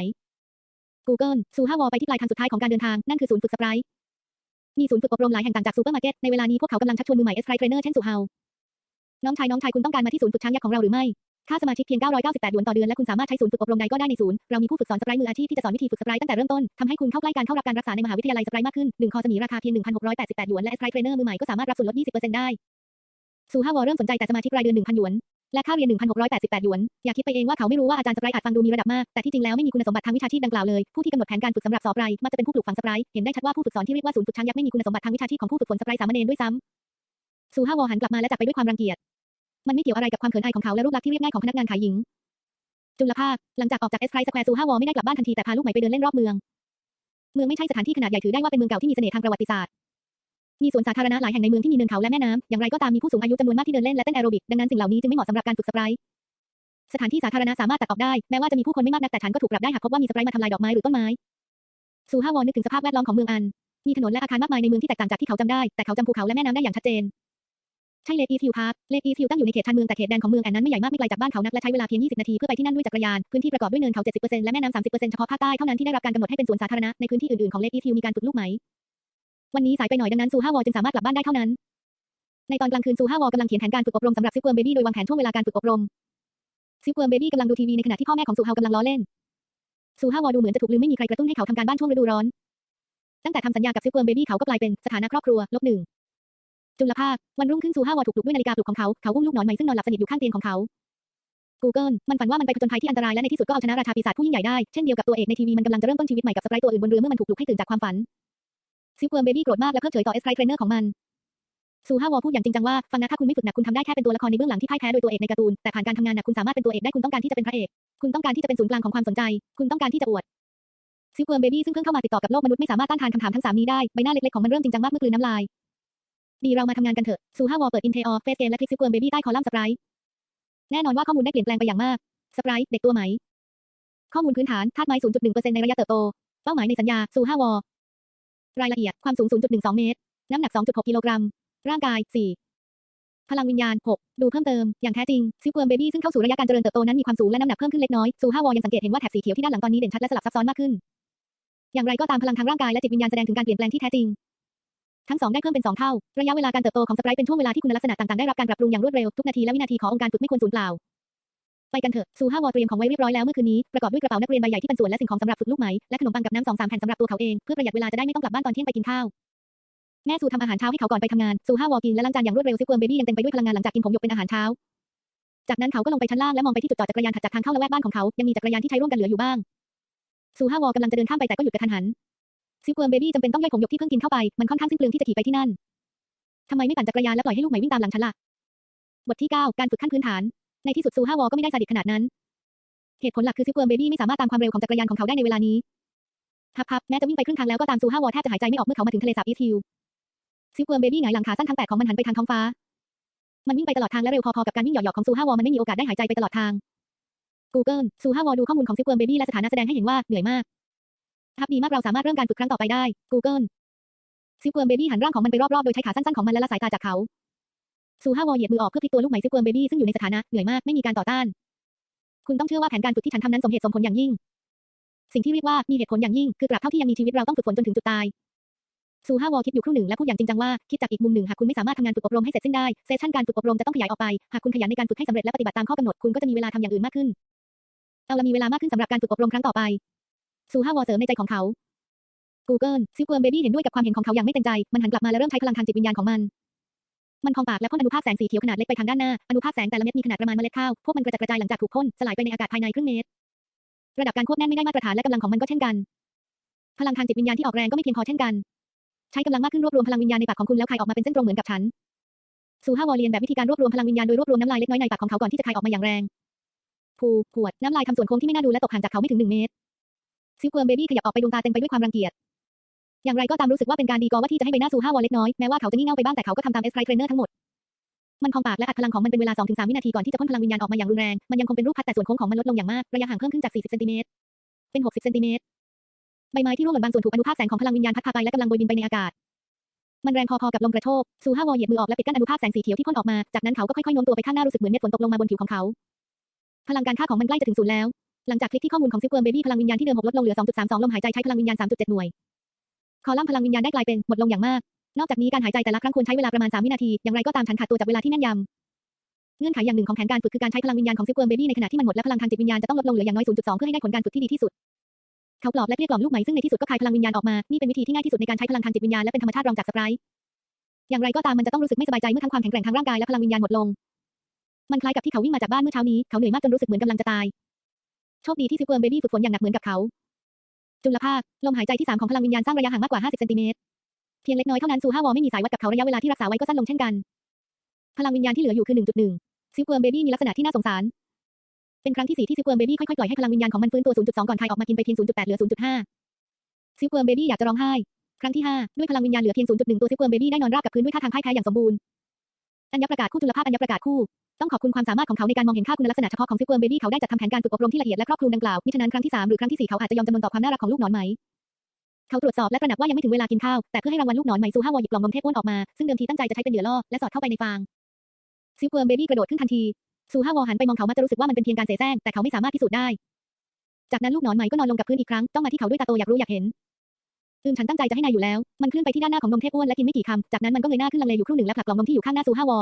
Google ซูฮาวอไปที่ปลายทางสุดท้ายของการเดินทาง นั่นคือศูนย์ฝึกสไปร์มีศูนย์ฝึกอบรมหลายแห่งต่างจากซูเปอร์มาร์เก็ต ในเวลานี้พวกเขากำลังชักชวนมือใหม่เอสไพร์เทรนเนอร์เช่นซูฮาวน้องชายน้องชายคุณต้องการมาที่ศูนย์ฝึกช้างยักษ์ของเราหรือไม่ ค่าสมาชิกเพียง 998 หยวนต่อเดือน และคุณสามารถใช้ศูนย์ฝึกอบรมใดก็ได้ในศูนย์ เรามีผู้ฝึกสอนสไปร์มืออาชีพที่จะสอนวิธีฝึกสไปร์ตั้งแต่เริ่มต้น ทำให้คุณเข้าใกล้การเข้ารับการรักษาในมหาวิทยาลัยสไปร์มากขึ้น 1 คอสมีราคาเพียง 1,688 หยวน และสไปร์เทรนเนอร์มือใหม่ก็สามารถรับส่วนลด 20%ได้ซูฮาวอเริ่มสนใจแต่สมาชิกรายเดือน 1,000 หยวน และค่าเรียน 1,688 หยวน อย่าคิดไปเองว่าเขาไม่รู้ว่าอาจารย์สไปร์อาจฟังดูมีระดับมาก แต่ที่จริงแล้วไม่มีคุณสมบัติทางวิชาชีพดังกล่าวเลย ผู้ที่กำหนดแผนการฝึกสำหรับสอบไรมักจะเป็นผู้ปลูกฝังสไปร์เห็นได้ชัดว่าผู้ฝึกสอนที่เรียกว่าศูนย์ฝึกช้างยักษ์ไม่มีคุณสมบัติทางวิชาชีพของผู้ฝึกฝนสไปร์สามเณรด้วยซ้ำซูฮาวอหันกลับมาและจับไปด้วยความรังเกียจ มันไม่เกี่ยวอะไรกับความเขินอายของเขาและรูปลักษณ์ที่เรียบง่ายของพนักงานขายหญิง จุลภาค หลังจากออกจากเอสไพรสแควร์ซูฮาวอไม่ได้กลับบ้านทันทีแต่พาลูกไหม่ไปเดินเล่นรอบเมือง เมืองไม่ใช่สถานที่ขนาดใหญ่ถือได้ว่าเป็นเมืองเก่าที่มีเสน่ห์ทางประวัติศาสตร์ มีสวนสาธารณะหลายแห่งในเมืองที่มีเนินเขาและแม่น้ำอย่างไรก็ตามมีผู้สูงอายุจำนวนมากที่เดินเล่นและเต้นแอโรบิกดังนั้นสิ่งเหล่านี้จึงไม่เหมาะสำหรับการฝึกสไปร์สถานที่สาธารณะสามารถตัดออกได้แม้ว่าจะมีผู้คนไม่มากนักแต่ฉันก็ถูกปรับได้หากพบว่ามีสไปร์มาทำลายดอกไม้หรือต้นไม้ซูฮาวอนึกถึงสภาพแวดล้อมของเมืองอัน มีถนนและอาคารมากมายในเมืองที่แตกต่างจากที่เขาจำได้แต่เขาจำภูเขาและแม่น้ำได้อย่างชัดเจน ใช่เลกอีสฮิลพาร์คเลกอีสฮิลตั้งอยู่ในเขตชานเมืองแต่เขตแดนของเมืองแอนนั้นไม่ใหญ่มากไม่ไกลจากบ้านเขานักและใช้เวลาเพียง 20 นาทีเพื่อไปที่นั่นด้วยจักรยาน พื้นที่ประกอบด้วยเนินเขา 70%และแม่น้ำ 30%เฉพาะภาคใต้เท่านั้นที่ได้รับการกำหนดให้เป็นสวนสาธารณะในพื้นที่อื่นๆของเลกอีสฮิลมีการฝึกลูกไหม วันนี้สายไปหน่อยดังนั้นซูฮาวอจึงสามารถกลับบ้านได้เท่านั้น ในตอนกลางคืนซูฮาวอกำลังเขียนแผนการฝึกอบรมสำหรับซิกเวิร์มเบบี้โดยวางแผนช่วงเวลาการฝึกอบรมซิกเวิร์เบบี้กำลังดูทีวีในขณะที่พ่อแม่ของซูฮาวกำลังล้อเล่นซูฮาวอดูเหมือนจะถูกลืมไม่มีใครกระตุ้นให้เขาทำการบ้านช่วงฤดูร้อนตั้งแต่ทำสัญญากับซิกเวิร์มเบบี้เขาก็กลายเป็นสถานะครอบครัวลบหนึ่ง จุลภาค วันรุ่งขึ้นซูฮาวอถูกปลุกด้วยนาฬิกาปลุกของเขา เขาอุ้มลูกหนอนใหม่ซึ่งนอนหลับสนิทอยู่ข้างเตียงของเขา Google มันฝันว่ามันไปผจญภัยที่อันตรายและในที่สุดก็เอาชนะราชาปีศาจผู้ยิ่งใหญ่ได้ เช่นเดียวกับตัวเอกในทีวีมันกำลังจะเริ่มต้นชีวิตใหม่กับสไปร์ตัวอื่นบนเรือเมื่อมันถูกปลุกให้ตื่นจากความฝันซิกเวิร์มเบบี้โกรธมากและเพิกเฉยต่อเอสไครเทรนเนอร์ของมันซูฮาวอพูดอย่างจริงจังว่าฟังนะถ้าคุณไม่ฝึกหนักคุณทำได้แค่เป็นตัวละครในเบื้องหลังที่พ่ายแพ้โดยตัวเอกในการ์ตูนแต่ผ่านการทำงานหนักคุณสามารถเป็นตัวเอกได้คุณต้องการที่จะเป็นพระเอกคุณต้องการที่จะเป็นศูนย์กลางของความสนใจ คุณต้องการที่จะอวดซิลเวิร์มเบบี้ซึ่งเพิ่งเข้ามาติดต่อกับโลกมนุษย์ไม่สามารถต้านทานคำถามทั้งสามนี้ได้ใบหน้าเล็กๆของมันเริ่มจริงจังมากเมื่อกลืนน้ำลาย ดีเรามาทำงานกันเถอะซูฮาวอเปิดอินเทอร์เฟสเกมและคลิกซิเวิร์เบบี้ใต้คอลัมน์สปร์แน่นอนว่าข้อมูลได้เปลี่ยนแปลงไปอย่างมากสปร์เด็กตัวไหม ข้อมูลพื้นฐานธาตุไม้ 0.1%ในระยะเติบโต เป้าหมายในสัญญาซูฮาวอรายละเอียดความสูง 0.12 เมตร น้ำหนัก 2.6 กิโลกรัม ร่างกาย 4 พลังวิญญาณ 6 ดูเพิ่มเติม อย่างแท้จริงซิลเวิร์มเบบี้ซึ่งเข้าสู่ระยะการเจริญเติบโตนั้นมีความสูงและน้ำหนักเพิ่มขึ้นเล็กน้อยซูฮาวอยังสังเกตเห็นว่าแถบสีเขียวที่ด้านหลังตอนนี้เด่นชัดและสลับซับซ้อนมากขึ้น อย่างไรก็ตามพลังทางร่างกายและจิตวิญญาณแสดงถึงการเปลี่ยนแปลงที่แท้จริง ทั้งสองได้เพิ่มเป็นสองเท่า ระยะเวลาการเติบโตของสไปร์เป็นช่วงเวลาที่คุณลักษณะต่างๆได้รับการปรับปรุงอย่างรวดเร็วทุกนาทีและวินาทีขององค์การฝึกไม่ควรสูญเปล่า ไปกันเถอะซูฮาวอเตรียมของไว้เรียบร้อยแล้วเมื่อคืนนี้ประกอบด้วยกระเป๋านักเรียนใบใหญ่ที่เป็นส่วนและสิ่งของสำหรับฝึกลูกไหมและขนมปังกับน้ำสองสามแผ่นสำหรับตัวเขาเองเพื่อประหยัดเวลาจะได้ไม่ต้องกลับบ้านตอนเที่ยงไปกินข้าวแม่ซูทำอาหารเช้าให้เขาก่อนไปทำงานซูฮาวอกินและล้างจานอย่างรวดเร็วซิเวิร์มเบบี้ยังเต็มไปด้วยพลังงานหลังจากกินผงหยกเป็นอาหารเช้าจากนั้นเขาก็ลงไปชั้นล่างและมองไปที่จุดจอดจักรยานถัดจากทางเข้าละแวกบ้านของเขายังมีจักรยานที่ใช้ร่วมกันเหลืออยู่บ้างซูฮาวอกำลังจะเดินข้ามไปแต่ก็หยุดกระทันหัน ซิกเวิร์มเบบี้จำเป็นต้องย่อยผงหยกที่เพิ่งกินเข้าไป มันค่อนข้างสิ้นเปลืองที่จะขี่ไปที่นั่นทำไมไม่ปั่นจักรยานและปล่อยให้ลูกไหม่วิ่งตามหลังฉันล่ะ บทที่ 9 การฝึกขั้นพื้นฐาน ในที่สุดซูฮาวอก็ไม่ได้ซาดิสขนาดนั้น เหตุผลหลักคือซิกเวิร์มเบบี้ไม่สามารถตามความเร็วของจักรยานของเขาได้ในเวลานี้พับพับแม้จะวิ่งไปครึ่งทางแล้วก็ตามซูฮาวอแทบจะหายใจไม่ออกเมื่อเขามาถึงทะเลสาบอีสฮิลซิกเวิร์มเบบี้หงายหลังขาสั้นทั้งแปดของมันหันไปทางท้องฟ้า มันวิ่งไปตลอดทางและเร็วพอๆกับการวิ่งหยอกๆของซูฮาวอมันไม่มีโอกาสได้หายใจไปตลอดทาง Google ซูฮาวอดูข้อมูลของซิกเวิร์มเบบี้และสถานะแสดงให้เห็นว่าเหนื่อยมาก ทับดีมากเราสามารถเริ่มการฝึกครั้งต่อไปได้ Google ซิกเวิร์มเบบี้หันร่างของมันไปรอบๆ โดยใช้ขาสั้นๆของมันและละสายตาจากเขาซูฮาวอเหยียบมือออกเพื่อพลิกตัวลูกไหมซิกเวิร์มเบบี้ซึ่งอยู่ในสถานะเหนื่อยมากไม่มีการต่อต้าน คุณต้องเชื่อว่าแผนการฝึกที่ฉันทำนั้นสมเหตุสมผลอย่างยิ่ง สิ่งที่เรียกว่ามีเหตุผลอย่างยิ่งคือตราบเท่าที่ยังมีชีวิตเราต้องฝึกฝนจนถึงจุดตายซูฮาวอคิดอยู่ครู่หนึ่งและพูดอย่างจริงจังว่าคิดจากอีกมุมหนึ่งหากคุณไม่สามารถทำงานฝึกอบรมให้เสร็จสิ้นได้เซสชั่นการฝึกอบรมจะต้องขยายออกไปหากคุณขยันในการฝึกให้สำเร็จและปฏิบัติตามข้อกำหนดคุณก็จะมีเวลาทำอย่างอื่นมากขึ้น เอาละมีเวลามากขึ้นสำหรับการฝึกอบรมครั้งต่อไป ซูฮาวอเสริมในใจของเขา Google ซิลเวิร์มเบบี้เห็นด้วยกับความเห็นของเขาอย่างไม่เต็มใจ มันหันกลับมาและเริ่มใช้พลังทางจิตวิญญาณของมัน มันพองปากและพ่นอนุภาคแสงสีเขียวขนาดเล็กไปทางด้านหน้า อนุภาคแสงแต่ละเม็ดมีขนาดประมาณเมล็ดข้าว พวกมันกระจัดกระจายหลังจากถูกพ่นสลายไปในอากาศภายในครึ่งเมตร ระดับการควบแน่นไม่ได้มาตรฐานและกำลังของมันก็เช่นกัน พลังทางจิตวิญญาณที่ออกแรงก็ไม่เพียงพอเช่นกัน ใช้กำลังมากขึ้นรวบรวมพลังวิญญาณในปากของคุณแล้วคายออกมาเป็นเส้นตรงเหมือนกับฉันซูฮาวอเลียนแบบวิธีการรวบรวมพลังวิญญาณโดยรวบรวมน้ำลายเล็กน้อยในปากของเขาก่อนที่จะคายออกมาอย่างแรงพูขวดน้ำลายทำส่วนโค้งที่ไม่น่าดูและตกห่างจากเขาไม่ถึงหนึ่งเมตร ซิลเวิร์มเบบี้ขยับออกไปดวงตาเต็มไปด้วยความรังเกียจ อย่างไรก็ตามรู้สึกว่าเป็นการดีกอว่าที่จะให้ใบหน้าซูฮาวอลเล็กน้อย แม้ว่าเขาจะงี่เง่าไปบ้างแต่เขาก็ทำตามเอสไครเทรนเนอร์ทั้งหมด มันพองปากและอัดพลังของมันเป็นเวลา 2-3 วินาทีก่อนที่จะพ่นพลังวิญญาณออกมาอย่างรุนแรง มันยังคงเป็นรูปพัดแต่ส่วนโค้งของมันลดลงอย่างมาก ระยะห่างเพิ่มขึ้นจาก 40 เซนติเมตร เป็น 60 เซนติเมตร ใบไม้ที่ร่วงหล่นบางส่วนถูกอนุภาคแสงของพลังวิญญาณพัดพาไปและกำลังโบยบินไปในอากาศ มันแรงพอๆกับลมกระโชกซูฮาวอเหยียบมือออกและปิดกั้นอนุภาคแสงสีเขียวที่พ่นออกมา จากนั้นเขาก็ค่อยๆโน้มตัวไปข้างหน้ารู้สึกเหมือนเม็ดฝนตกลงมาบนผิวของเขาพลังการฆ่าของมันใกล้จะถึงศูนย์แล้ว หลังจากคลิกที่ข้อมูลของซิลเวิร์มเบบี้พลังวิญญาณที่เดิมหกลดลงเหลือ 2.32 ลมหายใจใช้พลังวิญญาณ 3.7 หน่วย คอลัมน์พลังวิญญาณได้กลายเป็นหมดลงอย่างมาก นอกจากนี้การหายใจแต่ละครั้งควรใช้เวลาประมาณ 3 วินาที อย่างไรก็ตามฉันขาดตัวจากเวลาที่แม่นยำ เงื่อนไขอย่างหนึ่งของแผนการฝึกคือการใช้พลังวิญญาณของซิลเวิร์มเบบี้ในขณะที่มันหมดและพลังทางจิตวิญญาณจะต้องลดลงเหลืออย่างน้อย 0.2 เพื่อให้ได้ผลการฝึกที่ดีที่สุด เขาปลอบและเกลี้ยกล่อมลูกไหมซึ่งในที่สุดก็คายพลังวิญญาณออกมา นี่เป็นวิธีที่ง่ายที่สุดในการใช้พลังทางจิตวิญญาณและเป็นธรรมชาติรองจากสไปร์อย่างไรก็ตามมันจะต้องรู้สึกไม่สบายใจเมื่อทั้งความแข็งแกร่งทางร่างกายและพลังวิญญาณหมดลง มันคล้ายกับที่เขาวิ่งมาจากบ้านเมื่อเช้านี้ เขาเหนื่อยมากจนรู้สึกเหมือนกำลังจะตาย โชคดีที่ซิลเวิร์มเบบี้ฝึกฝนอย่างหนักเหมือนกับเขา จุลภาค ลมหายใจที่สามของพลังวิญญาณสร้างระยะห่างมากกว่า 50 เซนติเมตร เพียงเล็กน้อยเท่านั้นซูฮาวอไม่มีสายวัดกับเขาระยะเวลาที่รักษาไว้ก็สั้นลงเช่นกัน พลังวิญญาณที่เหลืออยู่คือ 1.1 ซิลเวิร์มเบบี้มีลักษณะที่น่าสงสาร เป็นครั้งที่สี่ที่ซิลเวิร์มเบบี้ค่อยๆปล่อยให้พลังวิญญาณของมันฟื้นตัว 0.2 ก่อนคายออกมากินไปเพียง 0.8 เหลือ 0.5 ซิลเวิร์มเบบี้อยากจะร้องไห้ ครั้งที่ 5 ด้วยพลังวิญญาณเหลือเพียง 0.1 ตัวซิเวิร์มเบบี้ได้นอนราบกับพื้นด้วยท่าทางพ่ายแพ้อย่างสมบูรณ์ อัญญประกาศคู่จุลภาคอัญญประกาศคู่ ต้องขอบคุณความสามารถของเขาในการมองเห็นค่าคุณลักษณะเฉพาะของซิลเวิร์มเบบี้เขาได้จัดทำแผนการฝึกอบรมที่ละเอียดและครอบคลุมดังกล่าวมิฉะนั้นครั้งที่สามหรือครั้งที่สี่เขาอาจจะยอมจำนนต่อความน่ารักของลูกหนอนไหมเขาตรวจสอบและตระหนักว่ายังไม่ถึงเวลากินข้าว แต่เพื่อให้รางวัลลูกหนอนไหมซูฮาวอหยิบกล่องนมเทพอ้วนออกมา ซึ่งเดิมทีตั้งใจจะใช้เป็นเหยื่อล่อและสอดเข้าไปในฟางซิลเวิร์มเบบี้กระโดดขึ้นทันทีซูฮาวอหันไปมองเขามักจะรู้สึกว่ามันเป็นเพียงการเสแสร้งแต่เขาไม่สามารถพิสูจน์ได้ จากนั้นลูกหนอนไหมก็นอนลงกับพื้นอีกครั้งจ้องมาที่เขาด้วยตาโตอยากรู้อยากเห็น อืมฉันตั้งใจจะให้นายอยู่แล้ว มันเคลื่อนไปที่ด้านหน้าของนมเทพอ้วนและกินไม่กี่คำ จากนั้นมันก็เงยหน้าขึ้นลังเลอยู่ครู่หนึ่งและผลักกล่องนมที่อยู่ข้างหน้าซูฮาวอ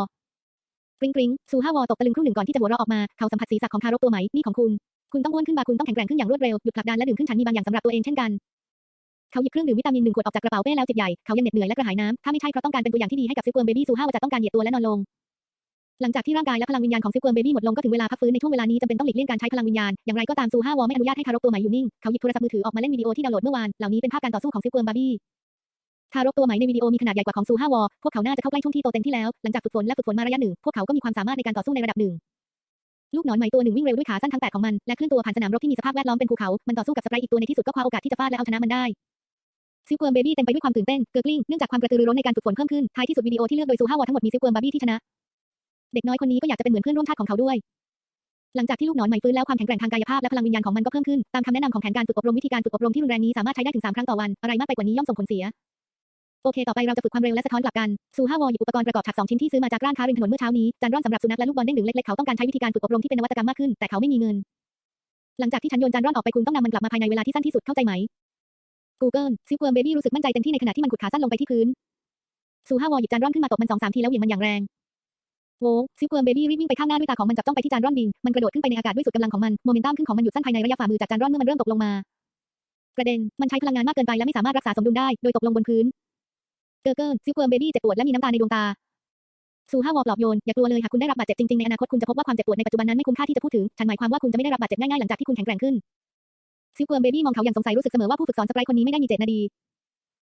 กริ๊งกริ๊งซูฮาวอตกตะลึงครู่หนึ่งก่อนที่จะหัวเราะออกมา เขาสัมผัสศีรษะของทารกตัวไหม่นี่ของคุณ คุณต้องอ้วนขึ้นมาคุณต้องแข็งแกร่งขึ้นอย่างรวดเร็ว หยุดผลักดันและดื่มขึ้นฉันมีบางอย่างสำหรับตัวเองเช่นกัน เขาหยิบเครื่องดื่มวิตามินหนึ่งขวดออกจากกระเป๋าเป้แล้วจิบใหญ่ เขายังเหน็ดเหนื่อยและกระหายน้ำถ้าไม่ใช่เพราะต้องการเป็นตัวอย่างที่ดีให้กับซิลเวิร์มเบบี้ซูฮาวจะต้องการเหยียดตัวและนอนลง หลังจากที่ร่างกายและพลังวิญญาณของซิลเวิร์มเบบี้หมดลงก็ถึงเวลาพักฟื้นในช่วงเวลานี้จำเป็นต้องหลีกเลี่ยงการใช้พลังวิญญาณ อย่างไรก็ตามซูฮาวอไม่อนุญาตให้ทารกตัวใหม่อยู่นิ่ง เขาหยิบโทรศัพท์มือถือออกมาเล่นวิดีโอที่ดาวน์โหลดเมื่อวาน เหล่านี้เป็นภาพการต่อสู้ของซิลเวิร์มบาร์บี้ทารกตัวใหม่ในวิดีโอมีขนาดใหญ่กว่าของซูฮาวอพวกเขาน่าจะเข้าใกล้ช่วงที่โตเต็มที่แล้ว หลังจากฝึกฝนและฝึกฝนมาระยะหนึ่ง พวกเขาก็มีความสามารถในการต่อสู้ในระดับหนึ่ง ลูกหนอนไหม่ตัวหนึ่งวิ่งเร็วด้วยขาสั้นทั้งแปดของมัน และเคลื่อนตัวผ่านสนามรบที่มีสภาพแวดล้อมเป็นภูเขา มันต่อสู้กับสไปร์อีกตัวในที่สุดก็คว้าโอกาสที่จะฟาดและเอาชนะมันได้ซิลเวิร์มเบบี้เต็มไปด้วยความตื่นเต้นเกิร์กลิ้งเนื่องจากความกระตือรือร้นในการฝึกฝนเพิ่มขึ้นท้ายที่สุดวิดีโอที่เลือกโดยซูฮาวอทั้งหมดมีซิลเวิร์มบาร์บี้ที่ชนะ เด็กน้อยคนนี้ก็อยากจะเป็นเหมือนเพื่อนร่วมชาติของเขาด้วย หลังจากที่ลูกหนอนใหม่ฟื้นแล้วความแข็งแกร่งทางกายภาพและพลังวิญญาณของมันก็เพิ่มขึ้น ตามคำแนะนำของแผนการฝึกอบรมวิธีการฝึกอบรมที่รุนแรงนี้สามารถใช้ได้ถึง3ครั้งต่อวัน อะไรมากไปกว่านี้ย่อมส่งผลเสีย โอเค ต่อไปเราจะฝึกความเร็วและสะท้อนกลับกันซูฮาวอหยิบอุปกรณ์ประกอบฉากสองชิ้นที่ซื้อมาจากร้านค้าริมถนนเมื่อเช้านี้ จานร่อนสำหรับสุนัขและลูกบอลเด้งดึงเล็กๆเขาต้องการใช้วิธีการฝึกอบรมที่เป็นนวัตกรรมมากขึ้น แต่เขาไม่มีเงิน หลังจากที่ฉันโยนจานร่อนออกไปคุณต้องนำมันกลับมาภายในเวลาที่สั้นที่สุดเข้าใจไหม Google ซิเวิร์มเบบี้รู้สึกมั่นใจเต็มที่ในขณะที่มันขุดขาสั้นลงไปที่พื้นซูฮาวอหยิบจานร่อนขึ้นมาตบมันสองสามทีแล้วเหวี่ยงมันอย่างแรง โว้ซิลเวิร์มเบบี้รีบวิ่งไปข้างหน้าด้วยตาของมันจับจ้องไปที่จานร่อนบิงมันกระโดดขึ้นไปในอากาศด้วยสุดกำลังของมัน โมเมนตัมขึ้นของมันหยุดสั้นภายในระยะฝ่ามือจากจานร่อนเมื่อมันเริ่มตกลงมา ประเด็น มันใช้พลังงานมากเกินไปและไม่สามารถรักษาสมดุลได้ โดยตกลงบนพื้น เกอร์เกิลซิลเวิร์มเบบี้เจ็บปวดและมีน้ำตาในดวงตาซูฮาวอปลอบโยน อย่ากลัวเลยหากคุณได้รับบาดเจ็บจริงๆในอนาคตคุณจะพบว่าความเจ็บปวดในปัจจุบันนั้นไม่คุ้มค่าที่จะพูดถึง ฉันหมายความว่าคุณจะไม่ได้รับบาดเจ็บง่ายๆหลังจากที่คุณแข็งแกร่งขึ้นซิลเวิร์มเบบี้มองเขาอย่างสงสัยรู้สึกเสมอว่าผู้ฝึกสอนสไปร์คนนี้ไม่ได้มีเจตนาดี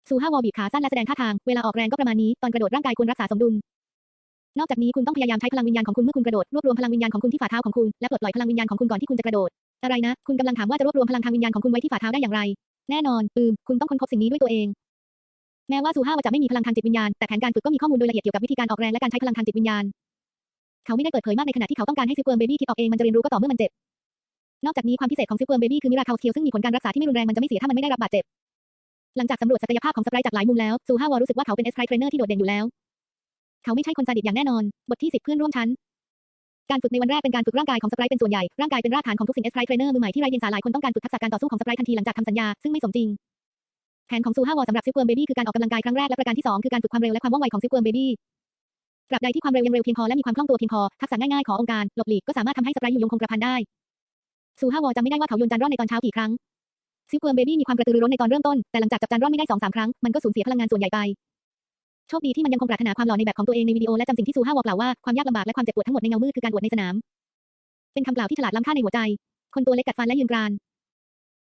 ซูฮาวอบีบขาสั้นและแสดงท่าทาง เวลาออกแรงก็ประมาณนี้ ตอนกระโดดร่างกายควรรักษาสมดุล นอกจากนี้คุณต้องพยายามใช้พลังวิญญาณของคุณเมื่อคุณกระโดดรวบรวมพลังวิญญาณของคุณที่ฝ่าเท้าของคุณและปลดปล่อยพลังวิญญาณของคุณก่อนที่คุณจะกระโดด อะไรนะ คุณกำลังถามว่าจะรวบรวมพลังทางวิญญาณของคุณไว้ที่ฝ่าเท้าได้อย่างไร แน่นอน อืม คุณต้องค้นพบสิ่งนี้ด้วยตัวเอง แม้ว่าซูฮาวจะไม่มีพลังทางจิตวิญญาณ แต่แผนการฝึกก็มีข้อมูลโดยละเอียดเกี่ยวกับวิธีการออกแรงและการใช้พลังทางจิตวิญญาณ เขาไม่ได้เปิดเผยมากในขณะที่เขาต้องการให้ซิลเวิร์มเบบี้คิดออกเองมันจะเรียนรู้ก็ต่อเมื่อมันเจ็บ นอกจากนี้ความพิเศษของซิลเวิร์มเบบี้คือมิราเคิลสกิลซึ่งมีผลการรักษาที่ไม่รุนแรงมันจะไม่เสียถ้ามันไม่ได้รับบาดเจ็บ หลังจากสำรวจศักยภาพของสไปร์จากหลายมุมแล้วซูฮาวรู้สึกว่าเขาเป็นเอสไพร์เทรนเนอร์ที่โดดเด่นอยู่แล้ว เขาไม่ใช่คนซาดิสอย่างแน่นอน บทที่10เพื่อนร่วมชั้น การฝึกในวันแรกเป็นการฝึกร่างกายของสไปร์เป็นส่วนใหญ่ ร่างกายเป็นรากฐานของทุกสิ่งเอสไพร์เทรนเนอร์มือใหม่ที่ไร้เดียงสาหลายคนต้องการฝึกทักษะการต่อสู้ของสไปร์ทันทีหลังจากทำสัญญา ซึ่งไม่สมจริง แผนของซูฮาวสำหรับซิลเวิร์มเบบี้คือการออกกำลังกายครั้งแรกและประการที่สองคือการฝึกความเร็วและความว่องไวของซิลเวิร์มเบบี้ตราบใดที่ความเร็วยังเร็วเพียงพอและมีความคล่องตัวเพียงพอ ทักษะง่ายๆขององค์การหลบหลีกก็สามารถทำให้สไปร์อยู่ยงคงกระพันได้ซูฮาวจำไม่ได้ว่าเขาโยนจานร่อนในตอนเช้ากี่ครั้งซิลเวิร์มเบบี้มีความกระตือรือร้นในตอนเริ่มต้นแต่หลังจากจับจานร่อนไม่ได้สองสามครั้งมันก็สูญเสียพลังงานส่วนใหญ่ไป โชคดีที่มันยังคงปรารถนาความหล่อในแบบของตัวเองในวิดีโอและจำสิ่งที่ซูฮาวกล่าวว่าความยากลำบากและความเจ็บปวดทั้งหมดในเงามืดคือการอวดในสนาม เป็นคำกล่าวที่ฉลาดล้ำค่าในหัวใจ คนตัวเล็กกัดฟันและยืนกราน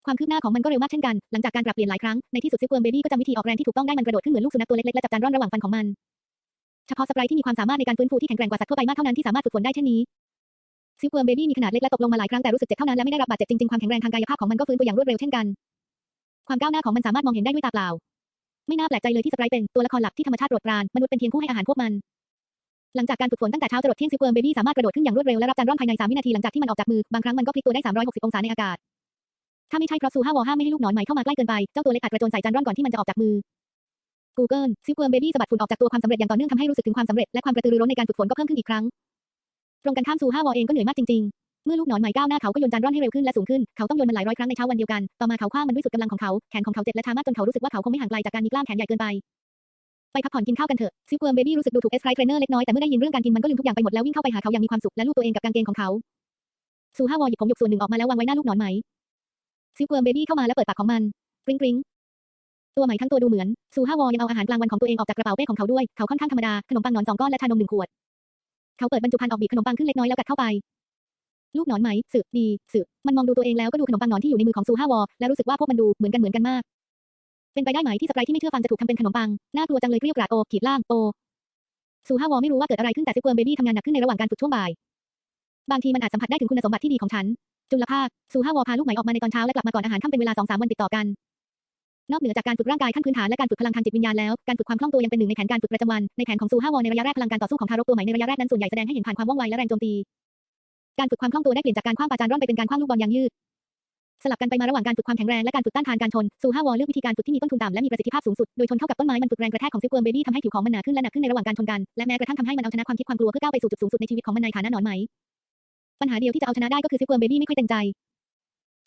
ความคืบหน้าของมันก็เร็วมากเช่นกัน หลังจากการปรับเปลี่ยนหลายครั้ง ในที่สุดซิลเวิร์มเบบี้ก็จำวิธีออกแรงที่ถูกต้องได้มันกระโดดขึ้นเหมือนลูกสุนัขตัวเล็กๆและจับจานร่อนระหว่างฟันของมัน เฉพาะสไปร์ที่มีความสามารถในการฟื้นฟูที่แข็งแกร่งกว่าสัตว์ทั่วไปมากเท่านั้นที่สามารถฝึกฝนได้เช่นนี้ซิลเวิร์มเบบี้มีขนาดเล็กและตกลงมาหลายครั้งแต่รู้สึกเจ็บเท่านั้นและไม่ได้รับบาดเจ็บจริงๆความแข็งแรงทางกายภาพของมันก็ฟื้นตัวอย่างรวดเร็วเช่นกันความก้าวหน้าของมันสามารถมองเห็นได้ด้วยตาเปล่า ไม่น่าแปลกใจเลยที่สไปร์เป็นตัวละครหลักที่ธรรมชาติโปรดปรานมนุษย์เป็นเพียงผู้ให้อาหารพวกมัน หลังจากการฝึกฝนตั้งแต่เช้าจรดเที่ยงซิลเวิร์มเบบี้สามารถกระโดดขึ้นอย่างรวดเร็วและรับจานร่อนภายใน 3 วินาทีหลังจากที่มันออกจากมือบางครั้งมันก็พลิกตัวได้ 360 องศาในอากาศ ถ้าไม่ใช่เพราะซูฮาวอห้าไม่ให้ลูกหนอนใหม่เข้ามาใกล้เกินไปเจ้าตัวเล็กอาจกระโจนใส่จานร่อนก่อนที่มันจะออกจากมือ Google ซิลเวิร์มเบบี้สะบัดฝุ่นออกจากตัวความสำเร็จอย่างต่อเนื่องทำให้รู้สึกถึงความสำเร็จและความกระตือรือร้นในการฝึกฝนก็เพิ่มขึ้นอีกครั้งตรงกันข้ามซูฮาวอเองก็เหนื่อยมากจริงๆ เมื่อลูกหนอนใหม่ก้าวหน้าเขาก็โยนจานร่อนให้เร็วขึ้นและสูงขึ้น เขาต้องโยนมันหลายร้อยครั้งในเช้าวันเดียวกัน ต่อมาเขาคว้างมันด้วยสุดกำลังของเขา แขนของเขาเจ็บและชามากจนเขารู้สึกว่าเขาคงไม่ห่างไกลจากการมีกล้ามแขนใหญ่เกินไป ไปพักผ่อนกินข้าวกันเถอะ ซิลเวิร์มเบบี้รู้สึกดูถูกเอสไพร์เทรนเนอร์เล็กน้อยแต่เมื่อได้ยินเรื่องการกินมันก็ลืมทุกอย่างไปหมดแล้ววิ่งเข้าไปหาเขาอย่างมีความสุขและลูบตัวเองกับกางเกงของเขาซูฮาวอหยิบผมหยกส่วนหนึ่งออกมาแล้ววางไว้หน้าลูกหนอนไหมซิลเวิร์มเบบี้เข้ามาและเปิดปากของมันกริ๊งกริ๊งตัวไหมทั้งตัวดูเหมือนซูฮาวอยังเอาอาหารกลางวันของตัวเองออกจากกระเป๋าเป้ของเขาด้วย เขาค่อนข้างธรรมดาขนมปังหนอนสองก้อนและชานมหนึ่งขวด เขาเปิดบรรจุภัณฑ์ออกบีบขนมปังขึ้นเล็กน้อยแล้วกัดเข้าไป ลูกหนอนไหมสึดีสึมันมองดูตัวเองแล้วก็ดูขนมปังหนอนที่อยู่ในมือของซูฮาวอและรู้สึกว่าพวกมันดูเหมือนกันเหมือนกันมาก เป็นไปได้ไหมที่สไปร์ที่ไม่เชื่อฟังจะถูกทำเป็นขนมปังน่ากลัวจังเลยเกลียวกราดโอขีดล่างโอซูฮาวอไม่รู้ว่าเกิดอะไรขึ้นแต่ซิลเวิร์มเบบี้ทำงานหนักขึ้นในระหว่างการฝึกช่วงบ่าย บางทีมันอาจสัมผัสได้ถึงคุณสมบัติที่ดีของฉัน จุลภาคซูฮาวอพาลูกไหมออกมาในตอนเช้าและกลับมาก่อนอาหารค่ำเป็นเวลาสองสามวันติดต่อกันนอกเหนือจากการฝึกร่างกายขั้นพื้นฐานและการฝึกพลังทางจิตวิญญาณแล้ว การฝึกความคล่องตัวยังเป็นหนึ่งในแผนการฝึกประจำวัน ในแผนของซูฮาวอในระยะแรกพลังการต่อสู้ของทารกตัวใหม่ในระยะแรกนั้นส่วนใหญ่แสดงให้เห็นผ่านความว่องไวและแรงโจมตี การฝึกความคล่องตัวได้เปลี่ยนจากการคว้างปาจานร่อนไปเป็นการคว้างลูกบอลยางยืด สลับกันไปมาระหว่างการฝึกความแข็งแรงและการฝึกต้านทานการชนซูฮาวอลเลือกวิธีการฝึกที่มีต้นทุนต่ำและมีประสิทธิภาพสูงสุดโดยชนเข้ากับต้นไม้มันฝึกแรงกระแทกของซิลเวิร์มเบบี้ทำให้ผิวของมันหนาขึ้นและหนักขึ้นในระหว่างการชนกันและแม้กระทั่งทำให้มันเอาชนะความคิดความกลัวเพื่อก้าวไปสู่จุดสูงสุดในชีวิตของมันในฐานะหนอนไหมปัญหาเดียวที่จะเอาชนะได้ก็คือซิลเวิร์มเบบี้ไม่ค่อยเต็มใจ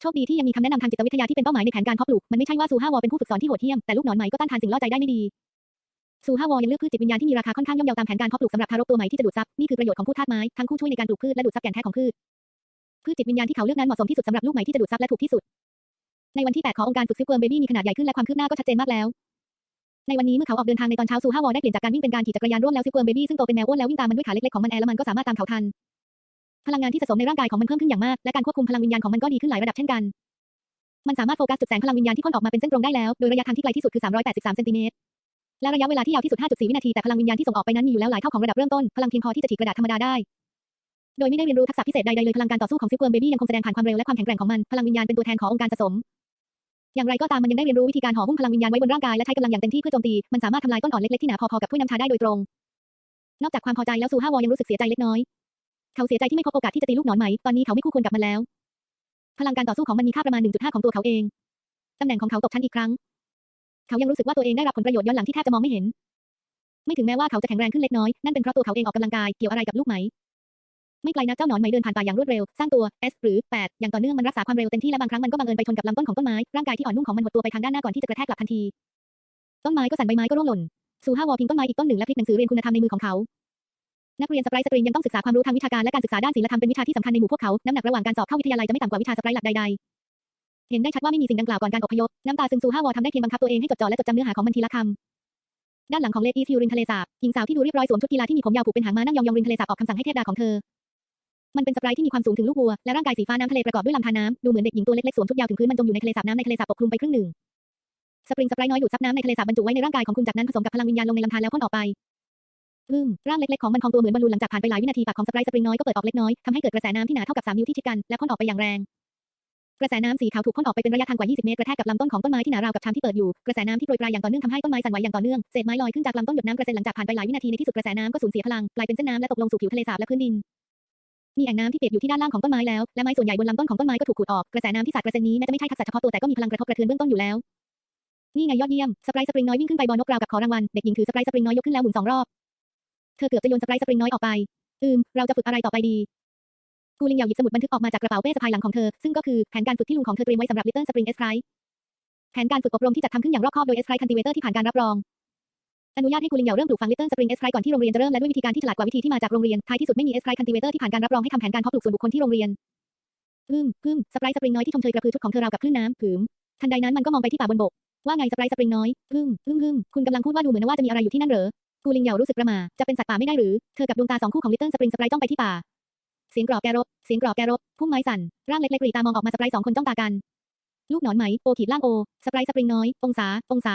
โชคดีที่ยังมีคำแนะนำทางจิตวิทยาที่เป็นเป้าหมายในแผนการเพาะปลูก มันไม่ใช่ว่าซูฮาวอเป็นผู้ฝึกสอนที่โหดเหี้ยม แต่ลูกหนอนไหมก็ต้านทานสิ่งล่อใจได้ไม่ดี ซูฮาวอยังเลือกพืชจิตวิญญาณที่มีราคาค่อนข้างย่อมเยาตามแผนการเพาะปลูกสำหรับทารกตัวใหม่ที่จะดูดซับนี่คือประโยชน์ของผู้ธาตุไม้ทั้งคู่ช่วยในการปลูกพืชและดูดซับแก่นแท้ของพืชพืชจิตวิญญาณที่เขาเลือกนั้นเหมาะสมที่สุดสำหรับลูกใหม่ที่จะดูดซับและถูกที่สุด ในวันที่ 8 ขององค์การฝึกซิลเวิร์มเบบี้มีขนาดใหญ่ขึ้นและความคืบหน้าก็ชัดเจนมากแล้ว ในวันนี้เมื่อเขาออกเดินทางในตอนเช้าซูฮาวอได้เปลี่ยนจากการวิ่งเป็นการขี่จักรยานร่วมแล้วซิลเวิร์มเบบี้ซึ่งโตเป็นแมวอ้วนแล้ววิ่งตามมันด้วยขาเล็กๆของมันแอร์และมันก็สามารถตามเขาทัน พลังงานที่สะสมในร่างกายของมันเพิ่มขึ้นอย่างมากและการควบคุมพลังวิญญาณของมันก็ดีขึ้นหลายระดับเช่นกัน มันสามารถโฟกัสจุดแสงพลังวิญญาณที่พ่นออกมาเป็นเส้นตรงได้แล้ว โดยระยะทางที่ไกลที่สุดคือ 383 เซนติเมตร และระยะเวลาที่ยาวที่สุด 5.4 วินาที แต่พลังวิญญาณที่ส่งออกไปนั้นมีอยู่แล้วหลายเท่าของระดับเริ่มต้น พลังเพียงพอที่จะถีกระดาษธรรมดาได้ โดยไม่ได้เรียนรู้ทักษะพิเศษใดๆเลย พลังการต่อสู้ของซิลเวิร์มเบบี้ยังคงแสดงผ่านความเร็วและความแข็งแกร่งของมัน พลังวิญญาณเป็นตัวแทนขององค์การสะสม อย่างไรก็ตามมันยังได้เรียนรู้วิธีการห่อหุ้มพลังวิญญาณไว้บนร่างกายและใช้กำลังอย่างเต็มที่เพื่อโจมตี มันสามารถทำลายต้นอ่อนเล็กๆที่หนาพอๆกับผู้นำทางได้โดยตรง นอกจากความพอใจแล้วซูฮาวอยังรู้สึกเสียใจเล็กน้อย เขาเสียใจที่ไม่พบโอกาสที่จะตีลูกหนอนไหม ตอนนี้เขาไม่คู่ควรกับมันแล้ว พลังการต่อสู้ของมันมีค่าประมาณ1.5ของตัวเขาเองตำแหน่งของเขาตกชั้นอีกครั้ง เขายังรู้สึกว่าตัวเองได้รับผลประโยชน์ย้อนหลังที่แทบจะมองไม่เห็น ไม่ถึงแม้ว่าเขาจะแข็งแรงขึ้นเล็กน้อย นั่นเป็นเพราะตัวเขาเองออกกำลังกาย เกี่ยวอะไรกับลูกไหม ไม่ไกลนักเจ้าหนอนไหมเดินผ่านป่าอย่างรวดเร็ว สร้างตัว S หรือ 8 อย่างต่อเนื่องมันรักษาความเร็วเต็มที่และบางครั้งมันก็บังเอิญไปชนกับลำต้นของต้นไม้ ร่างกายที่อ่อนนุ่มของมันหดตัวไปทางด้านหน้าก่อนที่จะกระแทกกลับทันที ต้นไม้ก็สั่นใบไม้ก็ร่วงหล่นซูฮาวอพิงต้นไม้อีกต้นหนึ่งและพลิกหนังสือเรียนคุณธรรมในมือของเขานักเรียนสไปร์สตรีมยังต้องศึกษาความรู้ทางวิชาการและการศึกษาด้านศิลธรรมเป็นวิชาที่สำคัญในหมู่พวกเขา น้ำหนักระหว่างการสอบเข้าวิทยาลัยจะไม่ต่ำกว่าวิชาสไปร์หลักใดๆ เห็นได้ชัดว่าไม่มีสิ่งดังกล่าวก่อนการอพยพ น้ำตาซึมซูฮาวอทำได้เพียงบังคับตัวเองให้จดจ่อและจดจำเนื้อหาของมันทีละคำด้านหลังของเลดอีฟิวริมทะเลสาบหญิงสาวที่ดูเรียบร้อยสวมชุดกีฬาที่มีผมยาวผูกเป็นหางม้านั่งยองๆริมทะเลสาบออกคำสั่งให้เทพดาของเธอ มันเป็นสไปร์ที่มีความสูงถึงลูกวัว และร่างกายสีฟ้าน้ำทะเลประกอบด้วยลำธารน้ำดูเหมือนเด็กหญิงตัวเล็กๆสวมชุดยาวถึงพื้นมันจมอยู่ในทะเลสาบน้ำในทะเลสาบปกคลุมไปครึ่งหนึ่ง สปริงสไปร์น้อยดูดซับน้ำในทะเลสาบบรรจุไว้ในร่างกายของคุณจากนั้นผสมกับพลังวิญญาณลงในลำธารแล้วพ่นออกไปอืมร่างเล็กๆของมันพองตัวเหมือนบอลลูนหลังจากผ่านไปหลายวินาทีปากของสไปร์สปริงน้อยก็เปิดออกเล็กน้อยทำให้เกิดกระแสน้ำที่หนาเท่ากับ3นิ้วที่ชิดกันและพ่นออกไปอย่างแรง กระแสน้ำสีขาวถูกพ่นออกไปเป็นระยะทางกว่า 20 เมตรกระแทกกับลำต้นของต้นไม้ที่หนาราวกับชามที่เปิดอยู่กระแสน้ำที่โปรยปลายอย่างต่อเนื่องทำให้ต้นไม้สั่นไหวอย่างต่อเนื่องเศษไม้ลอยขึ้นจากลำต้นหยดน้ำกระเซ็นหลังจากผ่านไปหลายวินาทีในที่สุดกระแสน้ำก็สูญเสียพลังกลายเป็นเส้นน้ำและตกลงสู่ผิวทะเลสาบและพื้นดินมีแอ่งน้ำที่เปียกอยู่ที่ด้านล่างของต้นไม้แล้วและไม้ส่วนใหญ่บนลำต้นของต้นไม้ก็ถูกขูดออกกระแสน้ำที่สาดกระเซ็นนี้แม้จะไม่ใช่ทักษะเฉพาะตัวแต่ก็มีพลังกระทบกระเทือนเบื้องต้นอยู่แล้วนี่ไงยอดเยี่ยมสไปร์สปริงน้อยวิ่งขึ้นไปบนนกกราวกับขอรางวัลเด็กหญิงถือสไปร์สปริงน้อยยกขึ้นแล้วหมุนสองรอบเธอเกือบจะโยนสไปร์สปริงน้อยออกไปอืมเราจะฝึกอะไรต่อไปดี กูลิงเหยาหยิบสมุดบันทึกออกมาจากกระเป๋าเป้สะพายหลังของเธอ ซึ่งก็คือแผนการฝึกที่ลุงของเธอเตรียมไว้สำหรับ Little Spring S Prize แผนการฝึกอบรมที่จัดทำขึ้นอย่างรอบคอบโดย S Prize Cultivator ที่ผ่านการรับรอง อนุญาตให้กูลิงเหยาเริ่มปลูกฝัง Little Spring S Prize ก่อนที่โรงเรียนจะเริ่มและด้วยวิธีการที่ฉลาดกว่าวิธีที่มาจากโรงเรียนท้ายที่สุดไม่มี S Prize Cultivator ที่ผ่านการรับรองให้ทำแผนการเพาะปลูกส่วนบุคคลที่โรงเรียนพึ่มพึ่มสไปร์สปริงน้อยที่ชมเชยกระพือชุดของเธอราวกับคลื่นน้ำผืมทันใดนั้นมันก็มองไปที่ป่าบนบกว่าไงสไปร์สปริงน้อยพึ่มพึ่มพึ่มคุณกำลังพูดว่าดูเหมือนว่าจะมีอะไรอยู่ที่นั่นเหรอกูลิงเหยารู้สึกประหม่าจะเป็นสัตว์ป่าไม่ได้หรือ เธอกับดวงตาสองคู่ของลิตเติ้ลสปริงสไปร์จ้องไปที่ป่า เสียงกรอบแกรบเสียงกรอบแกรบพุ่มไม้สั่น ร่างเล็กๆรีตามองออกมาสไปร์สองคนจ้องตากัน ลูกหนอนไหม โอขีดล่างโอ สไปร์สปริงน้อย องศา องศา